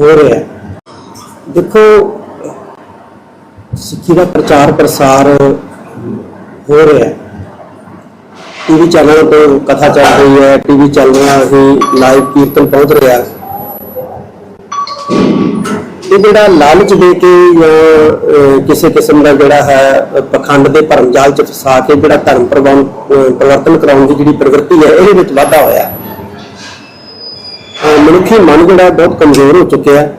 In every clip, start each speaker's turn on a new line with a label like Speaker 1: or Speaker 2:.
Speaker 1: ਹੋ ਰਿਹਾ। ਦੇਖੋ, ਸਿੱਖੀ ਦਾ ਪ੍ਰਚਾਰ ਪ੍ਰਸਾਰ ਹੋ ਰਿਹਾ। ਟੀਵੀ ਚੈਨਲ ਤੋਂ ਕਥਾ ਚੱਲ ਰਹੀ ਹੈ ਟੀਵੀ ਚੱਲ ਰਿਹਾ ਹੀ ਲਾਈਵ ਕੀਰਤਨ ਪਹੁੰਚ ਰਿਹਾ। ਇਹ ਜਿਹੜਾ ਲਾਲਚ ਦੇ ਕੇ ਜਾਂ ਕਿਸੇ ਕਿਸਮ ਦਾ ਜਿਹੜਾ ਹੈ, ਪਖੰਡ ਦੇ ਭਰਮ ਜਾਲ ਚ ਫਸਾ ਕੇ ਜਿਹੜਾ ਧਰਮ ਪ੍ਰਵਾਨ ਪਰਿਵਰਤਨ ਕਰਾਉਣ ਦੀ ਜਿਹੜੀ ਪ੍ਰਵਿਰਤੀ ਹੈ, ਇਹਦੇ ਵਿੱਚ ਵਾਧਾ ਹੋਇਆ। ਮਨੁੱਖੀ ਮਨ ਜਿਹੜਾ ਬਹੁਤ ਕਮਜ਼ੋਰ ਹੋ ਚੁੱਕਿਆ ਹੈ।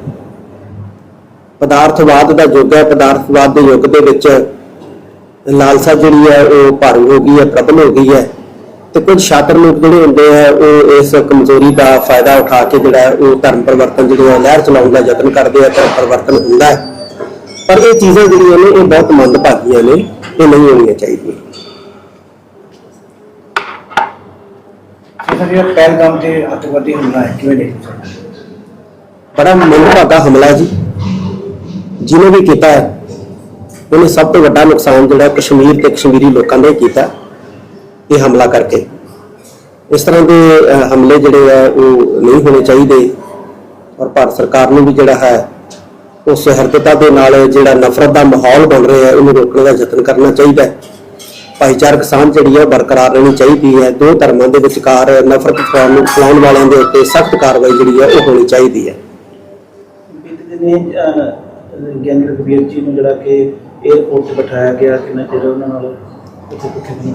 Speaker 1: ਪਦਾਰਥਵਾਦ ਦਾ ਯੁੱਗ ਹੈ। ਪਦਾਰਥਵਾਦ ਦੇ ਯੁੱਗ ਦੇ ਵਿੱਚ ਲਾਲਸਾ ਜਿਹੜੀ ਹੈ, ਉਹ ਭਾਰੂ ਹੋ ਗਈ ਹੈ, ਪ੍ਰਬਲ ਹੋ ਗਈ ਹੈ। ਤੇ ਕੁਝ ਛਾਤਰ ਲੋਕ ਜਿਹੜੇ ਹੁੰਦੇ ਆ, ਉਹ ਇਸ ਕਮਜ਼ੋਰੀ ਦਾ ਫਾਇਦਾ ਉਠਾ ਕੇ ਜਿਹੜਾ ਉਹ ਧਰਮ ਪਰਿਵਰਤਨ ਜਿਹੜੇ ਹੈ ਲਹਿਰ ਚਲਾਉਣ ਦਾ ਯਤਨ ਕਰਦੇ ਆ, ਧਰਮ ਪਰਿਵਰਤਨ ਹੁੰਦਾ ਹੈ। ਪਰ ਇਹ ਚੀਜ਼ਾਂ ਜਿਹੜੀਆਂ ਨੇ, ਇਹ ਬਹੁਤ ਮੰਦਭਾਗੀਆਂ ਨੇ, ਇਹ ਨਹੀਂ ਹੋਣੀਆਂ ਚਾਹੀਦੀਆਂ।
Speaker 2: ਸਰ ਇਹ ਪਹਿਲਗਾਮ ਤੇ ਅੱਤਵਾਦੀ ਹਮਲਾ ਹੈ ਕਿਵੇਂ ਦੇਖਦੇ ਸਰ
Speaker 1: ਬੜਾ ਮੰਦਭਾਗਾ ਹਮਲਾ ਜੀ। ਜਿਹਨੇ ਵੀ ਕੀਤਾ ਹੈ ਉਹਨੇ ਸਭ ਤੋਂ ਵੱਡਾ ਨੁਕਸਾਨ ਜਿਹੜਾ ਕਸ਼ਮੀਰ ਤੇ ਕਸ਼ਮੀਰੀ ਲੋਕਾਂ ਦਾ ਕੀਤਾ ਇਹ ਹਮਲਾ ਕਰਕੇ। ਇਸ ਤਰ੍ਹਾਂ ਦੇ ਅਹ, ਹਮਲੇ ਜਿਹੜੇ ਆ ਉਹ ਨਹੀਂ ਹੋਣੇ ਚਾਹੀਦੇ। ਔਰ ਭਾਰਤ ਸਰਕਾਰ ਨੂੰ ਵੀ ਜਿਹੜਾ ਹੈ ਉਹ ਸਹਿਰਦਤਾ ਦੇ ਨਾਲ ਜਿਹੜਾ ਨਫ਼ਰਤ ਦਾ ਮਾਹੌਲ ਬਣ ਰਿਹਾ ਹੈ ਉਹਨੂੰ ਰੋਕਣ ਦਾ ਯਤਨ ਕਰਨਾ ਚਾਹੀਦਾ ਹੈ। ਭਾਈਚਾਰਕ ਸਾਂਝ ਜਿਹੜੀ ਹੈ ਬਰਕਰਾਰ ਰਹਿਣੀ ਚਾਹੀਦੀ ਹੈ। ਦੋ ਧਰਮਾਂ ਦੇ ਵਿਚਕਾਰ ਨਫ਼ਰਤ ਫੈਲਾਉਣ ਵਾਲਿਆਂ ਦੇ ਉੱਤੇ ਸਖਤ ਕਾਰਵਾਈ ਜਿਹੜੀ ਹੈ ਉਹ ਹੋਣੀ ਚਾਹੀਦੀ ਹੈ।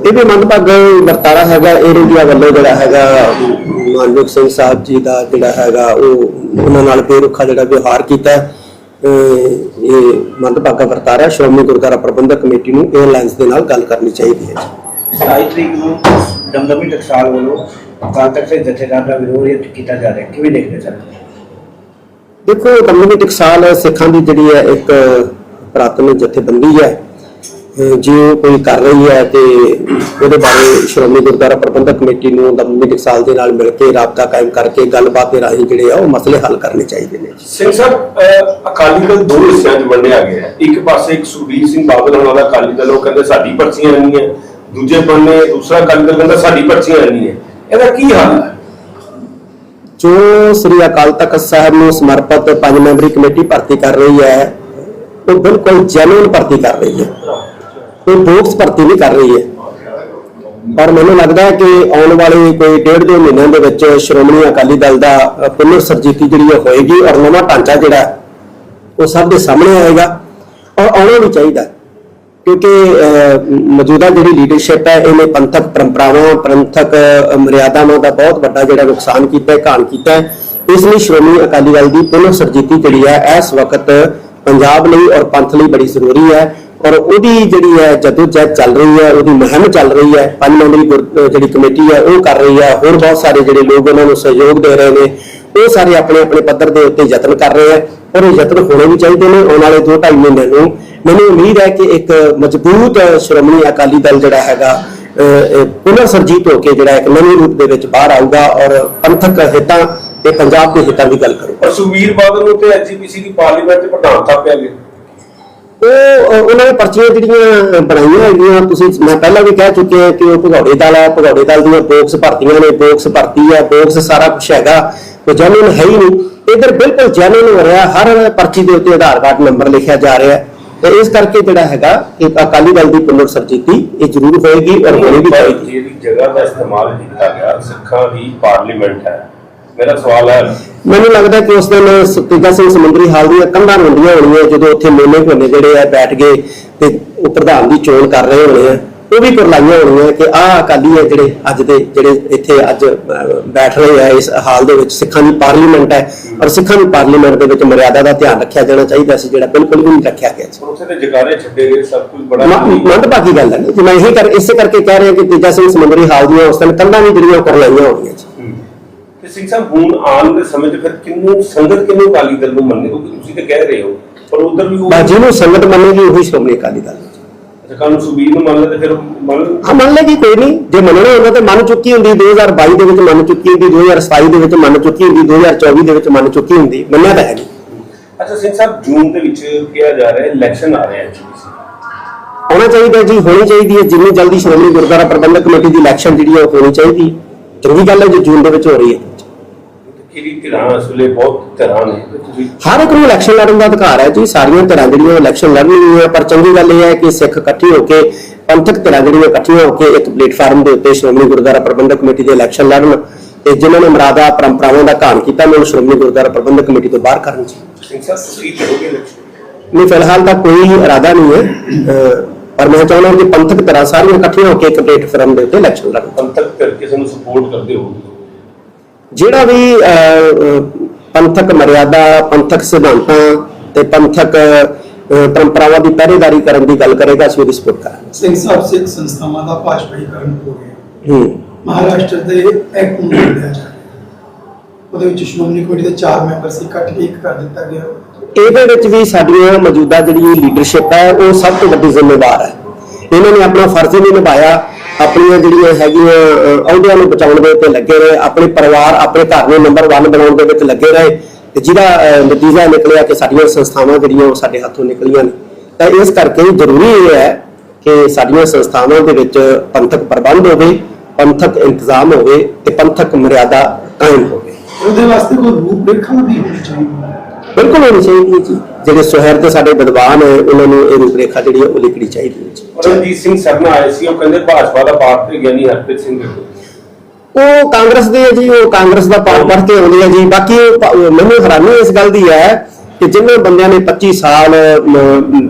Speaker 1: ਇਹ ਵੀ ਮੰਦਭਾਗ ਵਰਤਾਰਾ ਹੈਗਾ ਇਹ ਰੋਗੀਆ ਵੱਲੋਂ ਜਿਹੜਾ ਹੈਗਾ ਮਾਨਵਿਕ ਸਿੰਘ ਸਾਹਿਬ ਜੀ ਦਾ ਜਿਹੜਾ ਹੈਗਾ ਉਹ ਉਹਨਾਂ ਨਾਲ ਬੇਰੁਖਾ ਜਿਹੜਾ ਵਿਵਹਾਰ ਕੀਤਾ ਇਹ ਮੰਦਭਾਗਾ ਵਰਤਾਰਾ ਸ਼੍ਰੋਮਣੀ ਗੁਰਦੁਆਰਾ ਪ੍ਰਬੰਧਕ ਕਮੇਟੀ ਨੂੰ 에ਅਰਲਾਈਨਸ ਦੇ ਨਾਲ ਗੱਲ ਕਰਨੀ ਚਾਹੀਦੀ ਹੈ ਜੀ।
Speaker 2: 27 ਤਰੀਕ ਨੂੰ ਦਮਦਮੀ ਟਕਸਾਲ ਵੱਲੋਂ ਤਖਤ ਦੇ ਜਥੇਦਾਰ ਦਾ ਵਿਰੋਧ ਕੀਤਾ ਜਾ ਰਿਹਾ ਕਿਵੇਂ ਦੇਖਦੇ ਸਰ?
Speaker 1: ਦੇਖੋ ਦਮਦਮੀ ਟਕਸਾਲ ਸਿੱਖਾਂ ਦੀ ਜਿਹੜੀ ਹੈ ਇੱਕ ਪ੍ਰਾਥਮਿਕ ਜਥੇਬੰਦੀ ਹੈ। ਜੇ ਉਹ ਕੋਈ ਕਰ ਰਹੀ ਹੈ ਤੇ ਉਹਦੇ ਬਾਰੇ ਸ਼੍ਰੋਮਣੀ ਗੁਰਦੁਆਰਾ ਪ੍ਰਬੰਧਕ ਕਮੇਟੀ ਨੂੰ ਦਮਦਮੀ ਟਕਸਾਲ ਦੇ ਨਾਲ ਮਿਲ ਕੇ ਰਾਬਤਾ ਕਾਇਮ ਕਰਕੇ ਗੱਲਬਾਤ ਦੇ ਰਾਹੀਂ ਜਿਹੜੇ ਆ ਉਹ ਮਸਲੇ ਹੱਲ ਕਰਨੇ ਚਾਹੀਦੇ ਨੇ
Speaker 3: ਸਿੰਘ ਸਾਹਿਬ ਅਕਾਲੀ ਦਲ ਦੋ ਹਿੱਸਿਆਂ 'ਚ ਵੰਡਿਆ ਗਿਆ ਹੈ। ਇੱਕ ਪਾਸੇ ਇੱਕ ਸੁਖਬੀਰ ਸਿੰਘ ਬਾਦਲ ਹੋਣਾ ਦਾ ਅਕਾਲੀ ਦਲ ਉਹ ਕਹਿੰਦੇ ਸਾਡੀ ਪਰਚੀਆਂ ਨਹੀਂ ਹੈ। ਦੂਜੇ ਬੰਨੇ ਦੂਸਰਾ ਅਕਾਲੀ ਦਲ ਕਹਿੰਦਾ ਸਾਡੀ ਪਰਚੀਆਂ ਨਹੀਂ ਹੈ। ਇਹਦਾ ਕੀ ਹੱਲ ਹੈ?
Speaker 1: ਜੋ ਸ੍ਰੀ ਅਕਾਲ ਤਖਤ ਸਾਹਿਬ ਨੂੰ ਸਮਰਪਿਤ ਪੰਜ ਮੈਂਬਰੀ ਕਮੇਟੀ ਭਰਤੀ ਕਰ ਰਹੀ ਹੈ ਉਹ ਬਿਲਕੁਲ ਜੈਨੂਇਨ ਭਰਤੀ ਕਰ ਰਹੀ ਹੈ। ਕੋਈ ਬੋਕਸ ਭਰਤੀ ਨਹੀਂ ਕਰ ਰਹੀ ਹੈ। ਪਰ ਮੈਨੂੰ ਲੱਗਦਾ ਹੈ ਕਿ ਆਉਣ ਵਾਲੇ ਕੋਈ ਡੇਢ ਦੋ ਮਹੀਨਿਆਂ ਦੇ ਵਿੱਚ ਸ਼੍ਰੋਮਣੀ ਅਕਾਲੀ ਦਲ ਦਾ ਅ, ਪੁਨਰ ਸਰਜੀਤੀ ਜਿਹੜੀ ਉਹ ਹੋਏਗੀ ਔਰ ਨਵਾਂ ਢਾਂਚਾ ਜਿਹੜਾ ਉਹ ਸਭ ਦੇ ਸਾਹਮਣੇ ਆਏਗਾ ਔਰ ਆਉਣਾ ਵੀ ਚਾਹੀਦਾ ਕਿਉਂਕਿ ਮੌਜੂਦਾ ਜਿਹੜੀ ਲੀਡਰਸ਼ਿਪ ਹੈ ਇਹਨੇ ਪੰਥਕ ਪਰੰਪਰਾਵਾਂ ਪੰਥਕ ਅ, ਮਰਿਆਦਾਵਾਂ ਦਾ ਬਹੁਤ ਵੱਡਾ ਜਿਹੜਾ ਨੁਕਸਾਨ ਕੀਤਾ ਹੈ ਘਾਣ ਕੀਤਾ ਹੈ। ਇਸ ਲਈ ਸ਼੍ਰੋਮਣੀ ਅਕਾਲੀ ਦਲ ਦੀ ਪੁਨਰ ਸਰਜੀਤੀ ਜਿਹੜੀ ਹੈ ਇਸ ਵਕਤ ਪੰਜਾਬ ਲਈ ਔਰ ਪੰਥ ਲਈ ਬੜੀ ਜ਼ਰੂਰੀ ਹੈ। ਔਰ ਉਹਦੀ ਜਿਹੜੀ ਹੈ ਜਦੋਜਹਿਦ ਚੱਲ ਰਹੀ ਹੈ ਉਹਦੀ ਮੁਹਿੰਮ ਚੱਲ ਰਹੀ ਹੈ ਪੰਜ ਮੈਂਬਰੀ ਜਿਹੜੀ ਕਮੇਟੀ ਹੈ ਉਹ ਕਰ ਰਹੀ ਹੈ ਹੋਰ ਬਹੁਤ ਸਾਰੇ ਜਿਹੜੇ ਲੋਕ ਉਹਨਾਂ ਨੂੰ ਸਹਿਯੋਗ ਦੇ ਰਹੇ ਨੇ ਉਹ ਸਾਰੇ ਆਪਣੇ ਆਪਣੇ ਪੱਧਰ ਦੇ ਉੱਤੇ ਯਤਨ ਕਰ ਰਹੇ ਹੈ ਔਰ ਇਹ ਯਤਨ ਹੋਣੇ ਵੀ ਚਾਹੀਦੇ ਨੇ ਆਉਣ ਵਾਲੇ 2.5 ਮਹੀਨਿਆਂ ਨੂੰ। ਮੈਨੂੰ ਉਮੀਦ ਹੈ ਕਿ ਇੱਕ ਮਜ਼ਬੂਤ ਸ਼੍ਰੋਮਣੀ ਅਕਾਲੀ ਦਲ ਜਿਹੜਾ ਹੈਗਾ ਅਹ, ਪੁਨਰ ਸਰਜੀਤ ਹੋ ਕੇ ਜਿਹੜਾ ਇੱਕ ਨਵੇਂ ਰੂਪ ਦੇ ਵਿੱਚ ਬਾਹਰ ਆਊਗਾ ਔਰ ਪੰਥਕ ਹਿੱਤਾਂ ਤੇ ਪੰਜਾਬ ਦੇ ਹਿੱਤਾਂ ਦੀ ਗੱਲ ਕਰੂਗਾ।
Speaker 3: ਔਰ ਸੁਖਬੀਰ ਬਾਦਲ ਨੂੰ ਤੇ ਐਜੀਪੀਸੀ ਦੀ ਪਾਰਲੀਮੈਂਟ 'ਚ ਪ੍ਰਧਾਨ ਥਾਪਿਆ ਗਿਆ
Speaker 1: ਉਹ ਅਹ, ਉਹਨਾਂ ਨੇ ਪਰਚੀਆਂ ਜਿਹੜੀਆਂ ਬਣਾਈਆਂ ਹੈਗੀਆਂ ਤੁਸੀਂ ਮੈਂ ਪਹਿਲਾਂ ਵੀ ਕਹਿ ਚੁੱਕੇ ਹਾਂ ਕਿ ਉਹ ਭਗੌੜੇ ਦਲ ਹੈ ਭਗੌੜੇ ਦਲ ਦੀਆਂ ਬੋਕਸ ਭਰਤੀਆਂ ਨੇ ਬੋਕਸ ਭਰਤੀ ਹੈ ਬੋਕਸ ਸਾਰਾ ਕੁਝ ਹੈਗਾ ਕੋਈ ਜੈਨੂਨ ਹੈ ਹੀ ਨਹੀਂ। ਇਧਰ ਬਿਲਕੁਲ ਜੈਨੂਨ ਹੋ ਰਿਹਾ ਹਰ ਪਰਚੀ ਦੇ ਉੱਤੇ ਆਧਾਰ ਕਾਰਡ ਨੰਬਰ ਲਿਖਿਆ ਜਾ ਰਿਹਾ। ਹੈ ਤੇ ਇਸ ਕਰਕੇ ਜਿਹੜਾ ਹੈਗਾ ਇੱਕ ਅਕਾਲੀ ਦਲ ਦੀ ਪੁਨਰ ਸਰਜੀਤੀ ਇਹ ਜ਼ਰੂਰ ਹੋਏਗੀ ਔਰ ਹੋਣੀ ਵੀ ਚਾਹੀਦੀ
Speaker 3: ਜਿਹੜੀ ਜਗ੍ਹਾ ਦਾ ਇਸਤੇਮਾਲ ਕੀਤਾ ਗਿਆ ਸਿੱਖਾਂ ਦੀ ਪਾਰਲੀਮੈਂਟ ਹੈ। ਮੇਰਾ ਸਵਾਲ ਹੈ।
Speaker 1: ਮੈਨੂੰ ਲੱਗਦਾ ਕਿ ਉਸ ਦਿਨ ਤੇਜਾ ਸਿੰਘ ਸਮੁੰਦਰੀ ਹਾਲ ਦੀਆਂ ਕੰਧਾਂ ਰੁੰਡੀਆਂ ਹੋਣੀਆਂ ਜਦੋਂ ਉੱਥੇ ਮੇਲੇ ਹੋਣੇ ਜਿਹੜੇ ਆ ਬੈਠ ਗਏ ਤੇ ਉਹ ਪ੍ਰਧਾਨ ਦੀ ਚੋਣ ਕਰ ਰਹੇ ਹੋਣੇ ਆ। ਉਹ ਵੀ ਕਰਲਾਈਆਂ ਹੋਣੀਆਂ ਕਿ ਆਹ ਅਕਾਲੀ ਹੈ ਜਿਹੜੇ ਅੱਜ ਦੇ ਜਿਹੜੇ ਇੱਥੇ ਅੱਜ ਬੈਠ ਰਹੇ ਆ ਇਸ ਹਾਲ ਦੇ ਵਿੱਚ ਸਿੱਖਾਂ ਦੀ ਪਾਰਲੀਮੈਂਟ ਹੈ। ਔਰ ਸਿੱਖਾਂ ਦੀ ਪਾਰਲੀਮੈਂਟ ਦੇ ਵਿੱਚ ਮਰਿਆਦਾ ਦਾ ਧਿਆਨ ਰੱਖਿਆ ਜਾਣਾ ਚਾਹੀਦਾ ਸੀ ਜਿਹੜਾ ਬਿਲਕੁਲ ਵੀ ਨਹੀਂ ਰੱਖਿਆ ਗਿਆ ਸੀ।
Speaker 3: ਉੱਥੇ ਤੇ ਜਗਾਰੇ ਛੱਡੇ ਗਏ ਸਭ ਕੁਝ ਬੜਾ
Speaker 1: ਮੰਦਭਾਗੀ ਗੱਲ ਹੈ ਕਿ ਮੈਂ ਇਹ ਕਰ ਇਸੇ ਕਰਕੇ ਕਹਿ ਰਿਹਾ ਕਿ ਤੇਜਾ ਸਿੰਘ ਸਮੁੰਦਰੀ ਹਾਲ ਦੀਆਂ ਉਸ ਦਿਨ ਕੰਧਾਂ ਵੀ ਜਿਹੜੀਆਂ ਕਰਲਾਈਆਂ ਹੋਣੀਆਂ।
Speaker 3: ਤੇ ਸਿੰਘ ਸਾਹਿਬ ਹੁਣ ਆਉਣ ਦੇ ਸਮੇਂ 'ਚ ਫਿਰ ਕਿੰਨੂੰ ਸੰਗਤ ਕਿੰਨੂੰ ਅਕਾਲੀ ਦਲ ਨੂੰ ਮੰਨੇ ਕਿਉਂਕਿ ਤੁਸੀਂ ਤੇ ਕਹਿ ਰਹੇ ਹੋ ਪਰ ਉਧਰ ਵੀ ਉਹ
Speaker 1: ਬਸ ਜਿਹਨੂੰ ਸੰਗਤ ਮੰਨੇਗੀ ਉਹੀ ਸ਼੍ਰੋਮਣੀ ਅਕਾਲੀ ਦਲ। ਹੈ
Speaker 3: ਅੱਛਾ ਕੱਲ ਨੂੰ ਸੁਬੀਰ ਨੂੰ ਮੰਨ ਲੈ ਤੇ ਫਿਰ ਮੰਨ
Speaker 1: ਹਾਂ ਮੰਨ ਲੇਗੀ ਕੋਈ ਨਹੀਂ। ਜੇ ਮੰਨਣਾ ਹੁੰਦਾ ਤੇ ਮੰਨ ਚੁੱਕੀ ਹੁੰਦੀ 2022 ਦੇ ਵਿੱਚ ਮੰਨ ਚੁੱਕੀ ਹੁੰਦੀ 2027 ਦੇ ਵਿੱਚ ਮੰਨ ਚੁੱਕੀ ਹੁੰਦੀ 2024 ਦੇ ਵਿੱਚ ਮੰਨ ਚੁੱਕੀ ਹੁੰਦੀ। ਮੰਨਿਆ ਤਾਂ ਹੈ ਨਹੀਂ
Speaker 3: ਅੱਛਾ ਸਿੰਘ ਸਾਹਿਬ ਜੂਨ ਦੇ ਵਿੱਚ ਕਿਹਾ ਜਾ ਰਿਹਾ ਹੈ ਇਲੈਕਸ਼ਨ ਆ ਰਿਹਾ ਹੈ ਜੀ।
Speaker 1: ਹੋਣਾ ਚਾਹੀਦਾ ਜੀ ਹੋਣੀ ਚਾਹੀਦੀ ਹੈ। ਜਿੰਨੀ ਜਲਦੀ ਸ਼੍ਰੋਮਣੀ ਗੁਰਦੁਆਰਾ ਪ੍ਰਬੰਧਕ ਕਮੇਟੀ ਦੀ ਇਲੈਕਸ਼ਨ ਜਿਹੜੀ ਹੈ ਉਹ ਹੋਣੀ ਚਾਹੀਦੀ। ਚੰਗੀ ਗੱਲ ਹੈ ਜੇ ਜੂਨ ਦੇ ਵਿੱਚ ਹੋ ਰਹੀ ਹੈ।
Speaker 3: ਕਿਹੜੀ ਧਿਰਾਂ ਇਸ ਵੇਲੇ ਬਹੁਤ ਧਿਰਾਂ ਨੇ। ਤੇ ਤੁਸੀਂ
Speaker 1: ਹਰ ਇੱਕ ਨੂੰ ਇਲੈਕਸ਼ਨ ਲੜਨ ਦਾ ਅਧਿਕਾਰ ਹੈ ਜੀ ਸਾਰੀਆਂ ਧਿਰਾਂ ਜਿਹੜੀਆਂ ਇਲੈਕਸ਼ਨ ਲੜਨਗੀਆਂ ਪਰ ਚੰਗੀ ਗੱਲ ਇਹ ਹੈ ਕਿ ਸਿੱਖ ਇਕੱਠੇ ਹੋ ਕੇ ਪੰਥਕ ਧਿਰਾਂ ਜਿਹੜੀਆਂ ਇਕੱਠੀਆਂ ਹੋ ਕੇ ਇੱਕ ਪਲੇਟਫਾਰਮ ਦੇ ਉੱਤੇ ਸ਼੍ਰੋਮਣੀ ਗੁਰਦੁਆਰਾ ਪ੍ਰਬੰਧਕ ਕਮੇਟੀ ਦੇ ਇਲੈਕਸ਼ਨ ਲੜਨ ਤੇ ਜਿਨ੍ਹਾਂ ਨੇ ਮਰਾਦਾ ਪਰੰਪਰਾਵਾਂ ਦਾ ਘਾਣ ਕੀਤਾ ਉਹਨਾਂ ਨੂੰ ਸ਼੍ਰੋਮਣੀ ਗੁਰਦੁਆਰਾ ਪ੍ਰਬੰਧਕ ਕਮੇਟੀ ਤੋਂ ਬਾਹਰ ਕਰਨ ਜੀ।
Speaker 3: ਸਿੰਘ ਸਾਹਿਬ ਤੁਸੀਂ ਲੜੋਗੇ ਇਲੈਕਸ਼ਨ
Speaker 1: ਨਹੀਂ ਫਿਲਹਾਲ ਤਾਂ ਕੋਈ ਇਰਾਦਾ ਨਹੀਂ ਹੈ। ਪਰ ਮੈਂ ਚਾਹੁੰਦਾ ਕਿ ਪੰਥਕ ਧਿਰਾਂ ਸਾਰੀਆਂ ਇਕੱਠੀਆਂ ਹੋ ਕੇ ਇੱਕ ਪਲੇਟਫਾਰਮ ਦੇ ਉੱਤੇ ਇਲੈਕਸ਼ਨ ਲੜਨ।
Speaker 3: ਪੰਥਕ ਧਿਰ ਕਿਸੇ ਨੂੰ ਸਪੋਰਟ ਕਰਦੇ ਹੋ
Speaker 1: ਜਿਹੜਾ ਵੀ ਪੰਥਕ ਮਰਿਆਦਾ ਪੰਥਕ ਸਿਧਾਂਤਾਂ ਤੇ ਪੰਥਕ ਪਰੰਪਰਾਵਾਂ ਦੀ ਪਹਿਰੇਦਾਰੀ ਕਰਨ ਦੀ ਗੱਲ ਕਰੇਗਾ ਅਸੀਂ ਉਹਦੀ ਸਪੋਰਟ ਕਰਾਂਗੇ
Speaker 4: ਸਿੰਘ ਸਾਹਿਬ ਸਿੱਖ ਸੰਸਥਾਵਾਂ ਦਾ ਭਾਸ਼ਾਈਕਰਨ ਹੋ ਗਿਆ।
Speaker 1: ਹੂੰ।
Speaker 4: ਮਹਾਰਾਸ਼ਟਰ ਦੇ ਐਕਟ ਨੂੰ ਲਿਆ ਜਾ ਉਹਦੇ ਵਿੱਚ ਸ਼੍ਰੋਮਣੀ ਕਮੇਟੀ ਦੇ ਚਾਰ ਮੈਂਬਰ ਸੀ ਕੇ ਇੱਕ ਕਰ ਦਿੱਤਾ ਗਿਆ।
Speaker 1: ਇਹਦੇ ਵਿੱਚ ਵੀ ਸਾਡੀਆਂ ਮੌਜੂਦਾ ਜਿਹੜੀ ਲੀਡਰਸ਼ਿਪ ਹੈ ਉਹ ਸਭ ਤੋਂ ਵੱਡੀ ਜ਼ਿੰਮੇਵਾਰ ਹੈ। ਇਹਨਾਂ ਨੇ ਆਪਣਾ ਫਰਜ਼ ਨਹੀਂ ਨਿਭਾਇਆ ਆਪਣੀਆਂ ਜਿਹੜੀਆਂ ਹੈਗੀਆਂ ਅਹੁਦਿਆਂ ਨੂੰ ਬਚਾਉਣ ਦੇ ਉੱਤੇ ਲੱਗੇ ਰਹੇ, ਆਪਣੇ ਪਰਿਵਾਰ, ਆਪਣੇ ਘਰ ਨੂੰ ਨੰਬਰ 1 ਬਣਾਉਣ ਦੇ ਵਿੱਚ ਲੱਗੇ ਰਹੇ ਤੇ ਜਿਹਦਾ ਨਤੀਜਾ ਨਿਕਲਿਆ ਕਿ ਸਾਡੀਆਂ ਸੰਸਥਾਵਾਂ ਜਿਹੜੀਆਂ ਉਹ ਸਾਡੇ ਹੱਥੋਂ ਨਿਕਲੀਆਂ ਨੇ। ਤਾਂ ਇਸ ਕਰਕੇ ਜ਼ਰੂਰੀ ਇਹ ਹੈ ਕਿ ਸਾਡੀਆਂ ਸੰਸਥਾਵਾਂ ਦੇ ਵਿੱਚ ਪੰਥਕ ਪ੍ਰਬੰਧ ਹੋਵੇ, ਪੰਥਕ ਇੰਤਜ਼ਾਮ ਹੋਵੇ ਤੇ ਪੰਥਕ ਮਰਿਆਦਾ ਕਾਇਮ ਹੋਵੇ।
Speaker 4: ਉਹਦੇ ਵਾਸਤੇ ਕੋਈ ਰੂਪਰੇਖਾ ਵੀ ਹੋਣੀ ਚਾਹੀਦੀ ਹੈ।
Speaker 1: ਬਿਲਕੁਲ ਹੋਣੀ ਚਾਹੀਦੀ ਹੈ ਜੀ। ਜਿਹੜੇ ਸੁਹਿਰਦ ਸਾਡੇ ਵਿਦਵਾਨ ਹੈ ਉਹਨਾਂ ਨੂੰ ਇਹ ਰੂਪਰੇਖਾ ਜਿਹੜੀ ਹੈ ਉਹ ਲਿਖਣੀ ਚਾਹੀਦੀ ਹੈ ਜੀ।
Speaker 3: ਰਣਜੀਤ ਸਿੰਘ ਸਰਨਾ ਆਏ ਸੀ ਉਹ ਕਹਿੰਦੇ ਭਾਜਪਾ ਦਾ ਪਾਰਟੀ ਗਿਆਨੀ ਹਰਪ੍ਰੀਤ ਸਿੰਘ
Speaker 1: ਉਹ ਕਾਂਗਰਸ ਦੇ ਹੈ ਜੀ ਉਹ ਕਾਂਗਰਸ ਦਾ ਪਾਰ ਪੜ ਕੇ ਆਉਂਦੇ ਆ ਜੀ। ਬਾਕੀ ਉਹ ਪ- ਉਹ ਮੈਨੂੰ ਹੈਰਾਨੀ ਇਸ ਗੱਲ ਦੀ ਹੈ ਕਿ ਜਿਨ੍ਹਾਂ ਬੰਦਿਆਂ ਨੇ 25 ਸਾਲ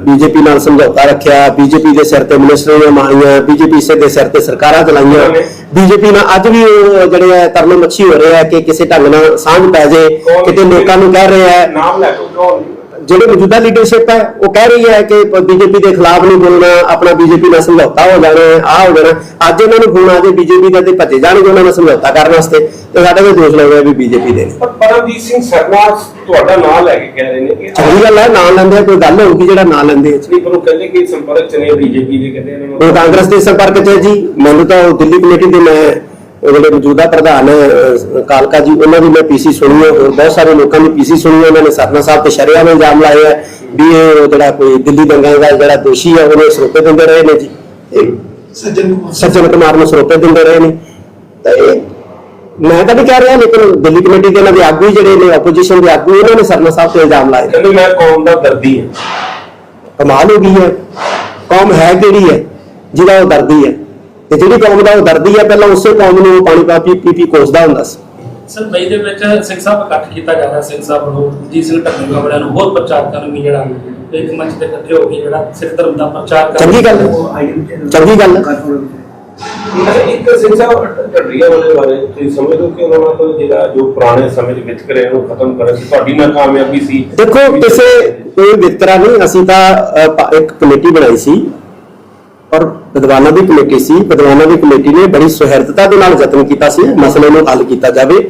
Speaker 1: ਬੀਜੇਪੀ ਨਾਲ ਸਮਝੌਤਾ ਰੱਖਿਆ ਬੀਜੇਪੀ ਦੇ ਸਿਰ ਤੇ ਮਿਨਿਸਟਰੀਆਂ ਮਾਰੀਆਂ ਬੀਜੇਪੀ ਦੇ ਸਿਰ ਤੇ ਸਰਕਾਰਾਂ ਚਲਾਈਆਂ ਬੀਜੇਪੀ ਨਾਲ ਅੱਜ ਵੀ ਉਹ ਜਿਹੜੇ ਹੈ ਤਰਲੋ ਮੱਛੀ ਹੋ ਰਹੇ ਕਿ ਕਿਸੇ ਢੰਗ ਨਾਲ ਸਾਂਝ ਪੈ ਜੇ ਕਿਤੇ ਲੋਕਾਂ ਨੂੰ ਕਹਿ ਰਹੇ ਆ
Speaker 3: ਨਾਮ ਲੈ ਕੌਣ
Speaker 1: ਜਿਹੜੇ ਮੌਜੂਦਾ ਲੀਡਰਸ਼ਿਪ ਹੈ ਉਹ ਕਹਿ ਰਹੀ ਹੈ ਕਿ ਬੀਜੇਪੀ ਦੇ ਖਿਲਾਫ ਨਹੀਂ ਬੋਲਣਾ ਆਪਣਾ ਬੀਜੇਪੀ ਨਾਲ ਸਮਝੌਤਾ ਹੋ ਜਾਣਾ ਆ ਹੋ ਜਾਣਾ। ਅੱਜ ਇਹਨਾਂ ਨੂੰ ਫੋਨ ਆ ਜੇ ਬੀਜੇਪੀ ਦਾ ਤੇ ਭੱਜੇ ਜਾਣਗੇ ਉਹਨਾਂ ਨਾਲ ਸਮਝੌਤਾ ਕਰਨ ਵਾਸਤੇ ਤੇ ਸਾਡੇ ਵੀ ਦੋਸ਼ ਲੱਗਦਾ ਵੀ ਬੀਜੇਪੀ ਦੇ
Speaker 3: ਪਰ ਪਰਮਜੀਤ ਸਿੰਘ ਸਰਨਾ ਤੁਹਾਡਾ ਨਾਮ ਲੈ ਕੇ ਕਹਿ ਰਹੇ ਨੇ ਕਿ
Speaker 1: ਚੰਗੀ ਗੱਲ ਹੈ ਨਾਂ ਲੈਂਦੇ ਕੋਈ ਗੱਲ ਹੋਊਗੀ ਜਿਹੜਾ ਨਾਂ ਲੈਂਦੇ।
Speaker 3: ਨਹੀਂ ਪਰ ਉਹ ਕਹਿੰਦੇ ਕਿ ਸੰਪਰਕ ਚ ਨੇ ਬੀਜੇਪੀ ਦੇ ਕਹਿੰਦੇ
Speaker 1: ਉਹ ਕਾਂਗਰਸ ਦੇ ਸੰਪਰਕ ਚ ਹੈ ਜੀ। ਮੈਨੂੰ ਤਾਂ ਉਹ ਦਿੱਲੀ ਕਮੇਟੀ ਦੇ ਮੈਂ ਉਹ ਜਿਹੜੇ ਮੌਜੂਦਾ ਪ੍ਰਧਾਨ ਕਾਲਕਾ ਜੀ ਉਹਨਾਂ ਦੀ ਮੈਂ ਪੀਸੀ ਸੁਣੀ ਹੈ ਹੋਰ ਬਹੁਤ ਸਾਰੇ ਲੋਕਾਂ ਦੀ ਪੀਸੀ ਸੁਣੀ ਹੈ ਉਹਨਾਂ ਨੇ ਸਰਨਾ ਸਾਹਿਬ ਤੇ ਸ਼ਰਿਆ ਨੇ ਇਲਜ਼ਾਮ ਲਾਏ ਹੈ ਵੀ ਇਹ ਉਹ ਜਿਹੜਾ ਕੋਈ ਦਿੱਲੀ ਦੰਗਾ ਦਾ ਜਿਹੜਾ ਦੋਸ਼ੀ ਹੈ ਉਹਨੇ ਸਰੋਪੇ ਦਿੰਦੇ ਰਹੇ ਨੇ ਜੀ।
Speaker 4: ਸੱਜਣ ਕੁਮਾਰ।
Speaker 1: ਸੱਜਣ ਕੁਮਾਰ ਨੂੰ ਸਰੋਪੇ ਦਿੰਦੇ ਰਹੇ ਨੇ। ਤਾਂ ਇਹ ਮੈਂ ਤਾਂ ਨਹੀਂ ਕਹਿ ਰਿਹਾ ਲੇਕਿਨ ਦਿੱਲੀ ਕਮੇਟੀ ਦੇ ਇਹਨਾਂ ਦੇ ਆਗੂ ਹੀ ਜਿਹੜੇ ਨੇ ਆਪੋਜੀਸ਼ਨ ਦੇ ਆਗੂ ਉਹਨਾਂ ਨੇ ਸਰਨਾ ਸਾਹਿਬ ਤੇ ਇਲਜ਼ਾਮ ਲਾਏ।
Speaker 3: ਕਹਿੰਦੇ ਮੈਂ ਕੌਮ ਦਾ ਦਰਦੀ ਹਾਂ।
Speaker 1: ਕਮਾਲ ਹੋ ਗਈ ਹੈ। ਕੌਮ ਹੈ ਕਿਹੜੀ ਹੈ? ਜਿਹਦਾ ਉਹ ਦਰਦੀ ਹੈ। ਤੇ ਜਿਹੜੀ ਕੌਮ ਦਾ ਉਹ ਦਰਦੀ ਹੈ ਪਹਿਲਾਂ ਉਸੇ ਕੌਮ ਨੂੰ ਉਹ ਪਾਣੀ ਪਾ ਪੀ ਪੀ ਪੀ ਕੋਸਦਾ ਹੁੰਦਾ ਸੀ।
Speaker 5: ਸਰ ਮਈ ਦੇ ਵਿੱਚ ਸਿੰਘ ਸਾਹਿਬ ਇਕੱਠ ਕੀਤਾ ਜਾ ਰਿਹਾ ਸਿੰਘ ਸਾਹਿਬ ਵੱਲੋਂ ਜੀ ਸਿੰਘ ਢੱਕਣ ਵਾਲਿਆਂ ਨੂੰ ਹੋਰ ਪ੍ਰਚਾਰ ਕਰਨ ਲਈ ਜਿਹੜਾ ਇੱਕ ਮੰਚ ਤੇ ਇਕੱਠੇ ਹੋ ਕੇ ਜਿਹੜਾ ਸਿੱਖ ਧਰਮ ਦਾ ਪ੍ਰਚਾਰ ਕਰਨ
Speaker 1: ਚੰਗੀ ਗੱਲ ਚੰਗੀ ਗੱਲ
Speaker 3: ਇੱਕ ਸਿੰਘ ਸਾਹਿਬ ਢੱਡਰੀਆਂ ਵਾਲੇ ਬਾਰੇ ਤੁਸੀਂ ਸਮਝਦੇ ਹੋ ਕਿ ਉਹਨਾਂ ਕੋਲ ਜਿਹੜਾ ਜੋ ਪੁਰਾਣੇ ਸਮੇਂ ਦੇ ਵਿਤਕਰੇ ਨੂੰ ਖਤਮ ਕਰਨ ਸੀ ਤੁਹਾਡੀ ਨਾਕਾਮਯਾਬੀ ਸੀ।
Speaker 1: ਦੇਖੋ ਕਿਸੇ ਕੋਈ ਵਿਤਕਰਾ ਨਹੀਂ ਅਸੀਂ ਤਾਂ ਇੱਕ ਕਮੇਟੀ ਬਣਾਈ ਸੀ। ਔਰ ਵਿਦਵਾਨਾਂ ਦੀ ਕਮੇਟੀ ਸੀ ਵਿਦਵਾਨਾਂ ਦੀ ਕਮੇਟੀ ਨੇ ਬੜੀ ਸੁਹਿਰਦਤਾ ਦੇ ਨਾਲ ਯਤਨ ਕੀਤਾ ਸੀ ਮਸਲੇ ਨੂੰ ਹੱਲ ਕੀਤਾ ਜਾਵੇ।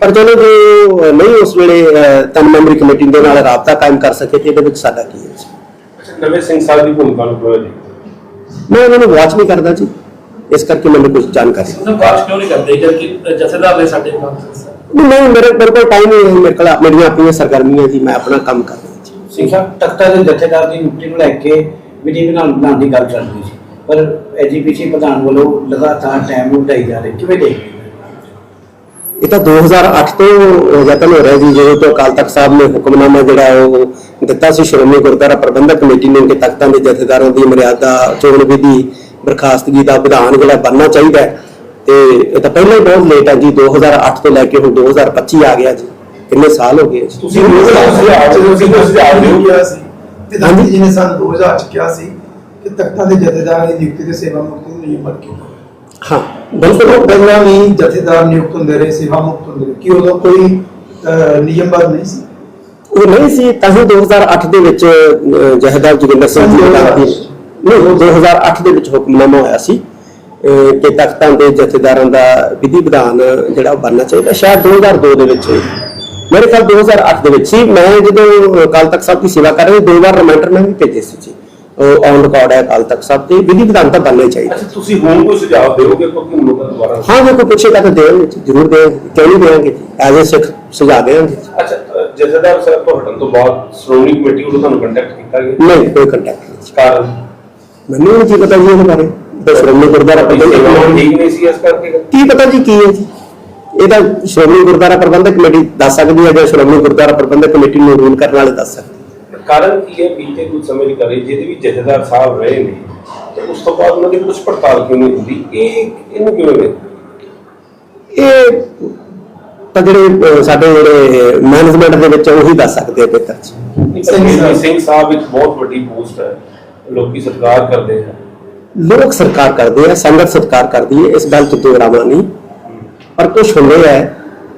Speaker 1: ਪਰ ਚਲੋ ਜੋ ਨਹੀਂ ਉਸ ਵੇਲੇ ਤਿੰਨ ਮੈਂਬਰੀ ਕਮੇਟੀ ਦੇ ਨਾਲ ਰਾਬਤਾ ਕਾਇਮ ਕਰ ਸਕੇ ਤੇ ਇਹਦੇ ਵਿੱਚ ਸਾਡਾ ਕੀ ਹੈ? ਜੀ?
Speaker 3: ਅੱਛਾ ਨਵੇਂ ਸਿੰਘ ਸਾਹਿਬ ਦੀ ਭੂਮਿਕਾ ਨੂੰ ਕਿਵੇਂ
Speaker 1: ਮੈਂ ਉਹਨਾਂ ਨੂੰ ਵਾਚ ਨਹੀਂ ਕਰਦਾ ਜੀ। ਇਸ ਕਰਕੇ ਮੈਨੂੰ ਕੁਝ ਜਾਣਕਾਰੀ
Speaker 5: ਕਿਉਂ ਨਹੀਂ ਕਰਦੇ? ਜਦਕਿ ਜਥੇਦਾਰ ਨੇ ਸਾਡੇ ਨਾਲ
Speaker 1: ਨਹੀਂ ਨਹੀਂ ਮੇਰੇ ਮੇਰੇ ਕੋਲ ਟਾਈਮ ਨਹੀਂ ਹੈ। ਮੇਰੇ ਕੋਲ ਮੇਰੀਆਂ ਆਪਣੀਆਂ ਸਰਗਰਮੀਆਂ ਜੀ ਮੈਂ ਆਪਣਾ ਕੰਮ ਕਰ ਰਿਹਾ ਜੀ।
Speaker 6: ਸਿੰਘ ਸਾਹਿਬ ਤਖਤਾ ਦੇ ਜਥੇਦਾਰ ਦੀ ਨਿਯੁਕਤੀ ਨੂੰ ਲੈ ਕੇ ਬੀਜੇਪੀ ਨਾਲ ਬਣਾਉਣ ਦੀ ਗੱਲ ਚੱਲ ਰਹੀ ਸੀ। ਪਰ ਐਜੀਪੀਸੀ ਪ੍ਰਧਾਨ ਵੱਲੋਂ ਲਗਾਤਾਰ ਟਾਈਮ ਨੂੰ ਢਾਈ ਜਾ ਰਹੇ। ਕਿਵੇਂ ਦੇਖਦੇ?
Speaker 1: ਇਹ ਤਾਂ 2008 ਤੋਂ ਯਤਨ ਹੋ ਰਿਹਾ ਜੀ ਜਦੋਂ ਤੋਂ ਅਕਾਲ ਤਖਤ ਸਾਹਿਬ ਨੇ ਹੁਕਮਨਾਮਾ ਜਿਹੜਾ ਹੈ ਉਹ ਦਿੱਤਾ ਸੀ ਸ਼੍ਰੋਮਣੀ ਗੁਰਦੁਆਰਾ ਪ੍ਰਬੰਧਕ ਕਮੇਟੀ ਨੂੰ ਕਿ ਤਖਤਾਂ ਦੇ ਜਥੇਦਾਰਾਂ ਦੀ ਮਰਿਆਦਾ ਚੋਣ ਵਿਧੀ ਬਰਖਾਸਤਗੀ ਦਾ ਵਿਧਾਨ ਜਿਹੜਾ ਬਣਨਾ ਚਾਹੀਦਾ ਹੈ। ਤੇ ਇਹ ਤਾਂ ਪਹਿਲਾਂ ਹੀ ਬਹੁਤ ਲੇਟ ਹੈ ਜੀ 2008 ਤੋਂ ਲੈ ਕੇ ਹੁਣ 2025 ਆ ਗਿਆ ਜੀ। ਕਿੰਨੇ ਸਾਲ ਹੋ ਗਏ
Speaker 3: ਤੁਸੀਂ ਸੁਝਾਅ ਤੁਸੀਂ ਕੋਈ ਸੁਝਾਅ ਦਿਓ
Speaker 4: ਕਿਹਾ ਸੀ? ਵਿਧਾਨਜੀ ਜੀ ਨੇ ਸਾਨੂੰ 2000 ਚ ਕਿਹਾ ਸੀ ਕਿ ਤਖਤਾਂ ਦੇ ਜਥੇਦਾਰ ਦੀ ਨਿਯੁਕਤੀ ਤੇ ਸੇਵਾ ਮੁਕਤੀ ਨੂੰ ਨਿਯਮ ਕੀਤਾ
Speaker 1: ਹਾਂ
Speaker 4: ਬਿਲਕੁਲ
Speaker 1: ਬਿਲਕੁਲ
Speaker 4: ਪਹਿਲਾਂ ਵੀ ਜਥੇਦਾਰ ਨਿਯੁਕਤ ਹੁੰਦੇ ਰਹੇ ਸੇਵਾ ਮੁਕਤ ਹੁੰਦੇ ਰਹੇ। ਕਿ ਉਦੋਂ ਕੋਈ ਅਹ, ਨਿਯਮਬੱਧ ਨਹੀਂ ਸੀ?
Speaker 1: ਉਹ ਨਹੀਂ ਸੀ ਤਾਂ ਹੀ 2008 ਦੇ ਵਿੱਚ ਅਹ, ਜਥੇਦਾਰ ਜੋਗਿੰਦਰ ਸਿੰਘ ਜੀ ਦਾ ਨਹੀਂ ਉਹ 2008 ਦੇ ਵਿੱਚ ਹੁਕਮਨਾਮਾ ਹੋਇਆ ਸੀ ਅਹ, ਕਿ ਤਖਤਾਂ ਦੇ ਜਥੇਦਾਰਾਂ ਦਾ ਵਿਧੀ ਵਿਧਾਨ ਜਿਹੜਾ ਉਹ ਬਣਨਾ ਚਾਹੀਦਾ। ਸ਼ਾਇਦ 2002 ਦੇ ਵਿੱਚ। ਮੇਰੇ ਖਿਆਲ 2008 ਦੇ ਵਿੱਚ ਸੀ। ਮੈਂ ਜਦੋਂ ਅਕਾਲ ਤਖਤ ਸਾਹਿਬ ਦੀ ਸੇਵਾ ਕਰ ਰਿਹਾ ਦੋ ਵਾਰ ਰਿਮਾਈਂਡਰ ਮੈਂ ਵੀ ਭੇਜੇ ਸੀ ਜੀ। ਔਨ ਰਿਕਾਰਡ ਹੈ ਅਕਾਲ ਤਖਤ ਸਾਹਿਬ ਤੇ ਵਿਧੀ ਵਿਧਾਨ ਤਾਂ ਬਣਨੇ ਚਾਹੀਦੇ।
Speaker 3: ਅੱਛਾ ਤੁਸੀਂ ਹੁਣ ਕੋਈ ਸੁਝਾਅ ਦਿਓਗੇ ਕਿਉਂਕਿ ਮੁਲਕ ਦੁਆਰਾ
Speaker 1: ਹਾਂ ਜੇ ਕੋਈ ਪੁੱਛੇਗਾ ਤਾਂ ਦੇਵਾਂਗੇ ਜੀ, ਜ਼ਰੂਰ ਦੇਵਾਂਗੇ ਕਿਉਂ ਨਹੀਂ ਦੇਵਾਂਗੇ। ਐਜ਼ ਅ ਸਿੱਖ ਸੁਝਾਅ ਦੇਵਾਂਗੇ।
Speaker 3: ਅੱਛਾ ਜਥੇਦਾਰ ਸਾਹਿਬ ਤੋਂ ਹਟਣ ਤੋਂ ਬਾਅਦ ਸ਼੍ਰੋਮਣੀ ਕਮੇਟੀ ਵੱਲੋਂ ਤੁਹਾਨੂੰ ਕੰਟੈਕਟ ਕੀਤਾ ਗਿਆ?
Speaker 1: ਨਹੀਂ ਕੋਈ ਕੰਟੈਕਟ ਨਹੀਂ।
Speaker 3: ਕਾਰਨ?
Speaker 1: ਮੈਨੂੰ ਨਹੀਂ ਜੀ ਪਤਾ ਜੀ ਇਹਦੇ ਬਾਰੇ। ਬਸ ਸ਼੍ਰੋਮਣੀ ਗੁਰਦੁਆਰਾ ਪ੍ਰਬੰਧਕ ਕਮੇਟੀ
Speaker 3: ਠੀਕ ਨਹੀਂ ਸੀ ਇਸ ਕਰਕੇ?
Speaker 1: ਕੀ ਪਤਾ ਜੀ ਕੀ ਹੈ ਜੀ? ਇਹਦਾ ਸ਼੍ਰੋਮਣੀ ਗੁਰਦੁਆਰਾ ਪ੍ਰਬੰਧਕ ਕਮੇਟੀ ਦੱਸ ਸਕਦੀ ਹੈ ਜਾਂ ਸ਼੍ਰੋਮਣੀ ਗੁਰਦੁਆਰਾ ਪ੍ਰਬੰਧਕ ਕਮੇਟੀ ਨੂੰ ਰੂਲ ਕਰਨ ਵਾਲੇ ਦੱਸ ਸਕਦੇ
Speaker 3: ਕਾਰਨ ਕੀ ਹੈ? ਬੀਤੇ ਕੁਝ ਸਮੇਂ ਦੀ ਕਰੇ ਜਿਹਦੇ ਵੀ ਜਥੇਦਾਰ ਸਾਹਿਬ ਰਹੇ ਨੇ ਤੇ ਉਸ ਤੋਂ ਬਾਅਦ ਉਹਨਾਂ ਦੀ ਕੁਝ ਪੜਤਾਲ ਕਿਉਂ ਨਹੀਂ ਹੁੰਦੀ? ਇਹ ਇਹਨੂੰ ਕਿਵੇਂ ਵੇਖਦੇ?
Speaker 1: ਇਹ ਤਾਂ ਜਿਹੜੇ ਸਾਡੇ ਜਿਹੜੇ ਮੈਨੇਜਮੈਂਟ ਦੇ ਵਿੱਚ ਉਹੀ ਦੱਸ ਸਕਦੇ ਆ ਬਿਹਤਰ
Speaker 3: ਸਿੰਘ ਸਿੰਘ ਸਾਹਿਬ ਇੱਕ ਬਹੁਤ ਵੱਡੀ ਪੋਸਟ ਹੈ ਲੋਕੀ ਸਤਿਕਾਰ ਕਰਦੇ ਆ।
Speaker 1: ਲੋਕ ਸਰਕਾਰ ਕਰਦੇ ਆ ਸੰਗਤ ਸਤਕਾਰ ਕਰਦੀ ਹੈ ਇਸ ਗੱਲ 'ਚ ਦੋ ਰਾਮਾ ਨਹੀਂ। ਪਰ ਕੁਝ ਹੁੰਦੇ ਆ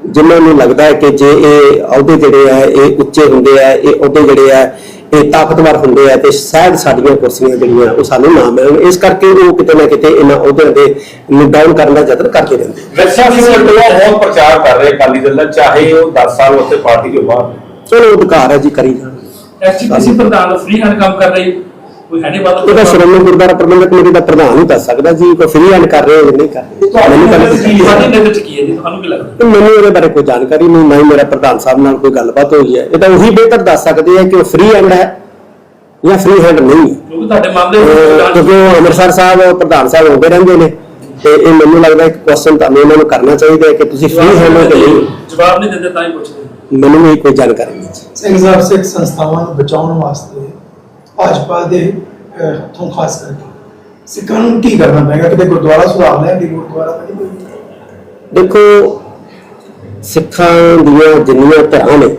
Speaker 1: ਜਿਨ੍ਹਾਂ ਨੂੰ ਲੱਗਦਾ ਹੈ ਕਿ ਜੇ ਇਹ ਅਹੁਦੇ ਜਿਹੜੇ ਆ ਇਹ ਉੱਚੇ ਹੁੰਦੇ ਆ ਇਹ ਅਹੁਦੇ ਜਿਹੜੇ ਆ ਇਹ ਤਾਕਤਵਰ ਹੁੰਦੇ ਆ ਤੇ ਸ਼ਾਇਦ ਸਾਡੀਆਂ ਕੁਰਸੀਆਂ ਜਿਹੜੀਆਂ ਉਹ ਸਾਨੂੰ ਨਾ ਮਿਲਣ। ਇਸ ਕਰਕੇ ਉਹ ਕਿਤੇ ਨਾ ਕਿਤੇ ਇਹਨਾਂ ਅਹੁਦਿਆਂ ਦੇ ਨੂੰ ਡਾਊਨ ਕਰਨ ਦਾ ਯਤਨ ਕਰਦੇ ਰਹਿੰਦੇ
Speaker 3: ਵੈਸਾ ਸਿੰਘ ਅਲਟਵਾ ਬਹੁਤ ਪ੍ਰਚਾਰ ਕਰ ਰਹੇ ਅਕਾਲੀ ਦਲ ਦਾ ਚਾਹੇ ਉਹ 10 ਸਾਲ ਉੱਥੇ ਪਾਰਟੀ ਤੋਂ ਬਾਹਰ।
Speaker 1: ਚਲੋ ਅਧਿਕਾਰ ਹੈ ਜੀ ਕਰੀ ਜਾਣ।
Speaker 5: ਐਸਜੀਪੀਸੀ ਪ੍ਰਧਾਨ ਫ੍ਰੀ ਹੈਂਡ ਕੰਮ ਕਰ ਰਹੀ। ਕੋਈ ਹੈ ਨਹੀਂ
Speaker 1: ਸ਼੍ਰੋਮਣੀ ਗੁਰਦੁਆਰਾ ਪ੍ਰਬੰਧਕ ਕਮੇਟੀ ਦਾ ਪ੍ਰਧਾਨ ਹੀ ਦੱਸ ਸਕਦਾ ਜੀ ਕੋਈ ਫ੍ਰੀ ਹੈਂਡ ਕਰ ਰਹੇ ਹੋ ਜਾਂ ਨਹੀਂ ਕਰ ਰਹੇ। ਮੈਨੂੰ ਤਾਂ ਨਹੀਂ ਪਤਾ।
Speaker 5: ਨਜ਼ਰ ਚ ਕੀ ਹੈ ਜੀ? ਤੁਹਾਨੂੰ ਕੀ ਲੱਗਦਾ?
Speaker 1: ਤੇ ਮੈਨੂੰ ਇਹਦੇ ਬਾਰੇ ਕੋਈ ਜਾਣਕਾਰੀ ਨਹੀਂ ਨਾ ਹੀ ਮੇਰਾ ਪ੍ਰਧਾਨ ਸਾਹਿਬ ਨਾਲ ਕੋਈ ਗੱਲਬਾਤ ਹੋਈ ਹੈ। ਇਹ ਤਾਂ ਉਹੀ ਬਿਹਤਰ ਦੱਸ ਸਕਦੇ ਹੈ ਕਿ ਉਹ ਫ੍ਰੀ ਹੈਂਡ ਹੈ ਜਾਂ ਫ੍ਰੀ ਹੈਂਡ ਨਹੀਂ ਹੈ।
Speaker 5: ਕਿਉਂਕਿ ਤੁਹਾਡੇ ਮਾਮਲੇ
Speaker 1: ਅਹ ਕਿਉਂਕਿ ਉਹ ਅੰਮ੍ਰਿਤਸਰ ਸਾਹਿਬ ਪ੍ਰਧਾਨ ਸਾਹਿਬ ਹੁੰਦੇ ਰਹਿੰਦੇ ਨੇ। ਤੇ ਇਹ ਮੈਨੂੰ ਲੱਗਦਾ ਇੱਕ ਕੁਐਸਚਨ ਤੁਹਾਨੂੰ ਇਹਨਾਂ ਨੂੰ ਕਰਨਾ ਚਾਹੀਦਾ ਹੈ ਕਿ ਤੁਸੀਂ ਫ੍ਰੀ ਹੈਂਡ ਹੋ ਕਿ ਨਹੀਂ
Speaker 5: ਜਵਾਬ ਨਹੀਂ ਦਿੰਦੇ ਤਾਂ ਹੀ ਪੁੱਛਦੇ।
Speaker 1: ਮੈਨੂੰ ਵੀ ਕੋਈ ਜਾਣਕਾਰੀ ਨਹੀਂ।
Speaker 4: ਸਿੰਘ ਸਾਹਿਬ ਸਿੱਖ ਸੰਸਥਾਵਾਂ ਨੂੰ ਬਚਾਉਣ ਵਾਸਤੇ ਭਾਜਪਾ ਦੇ ਹੱਥੋਂ ਖਾਸ ਕਰਕੇ। ਸਿੱਖਾਂ ਨੂੰ ਕੀ ਕਰਨਾ ਪਏਗਾ? ਕਿਤੇ ਗੁਰਦੁਆਰਾ ਸੁਧਾਰ ਲਿਆ ਕਿ ਗੁਰਦੁਆਰਾ ਤਾਂ ਨਹੀਂ
Speaker 1: ਦੇਖੋ ਸਿੱਖਾਂ ਦੀਆਂ ਜਿੰਨੀਆਂ ਧਿਰਾਂ ਨੇ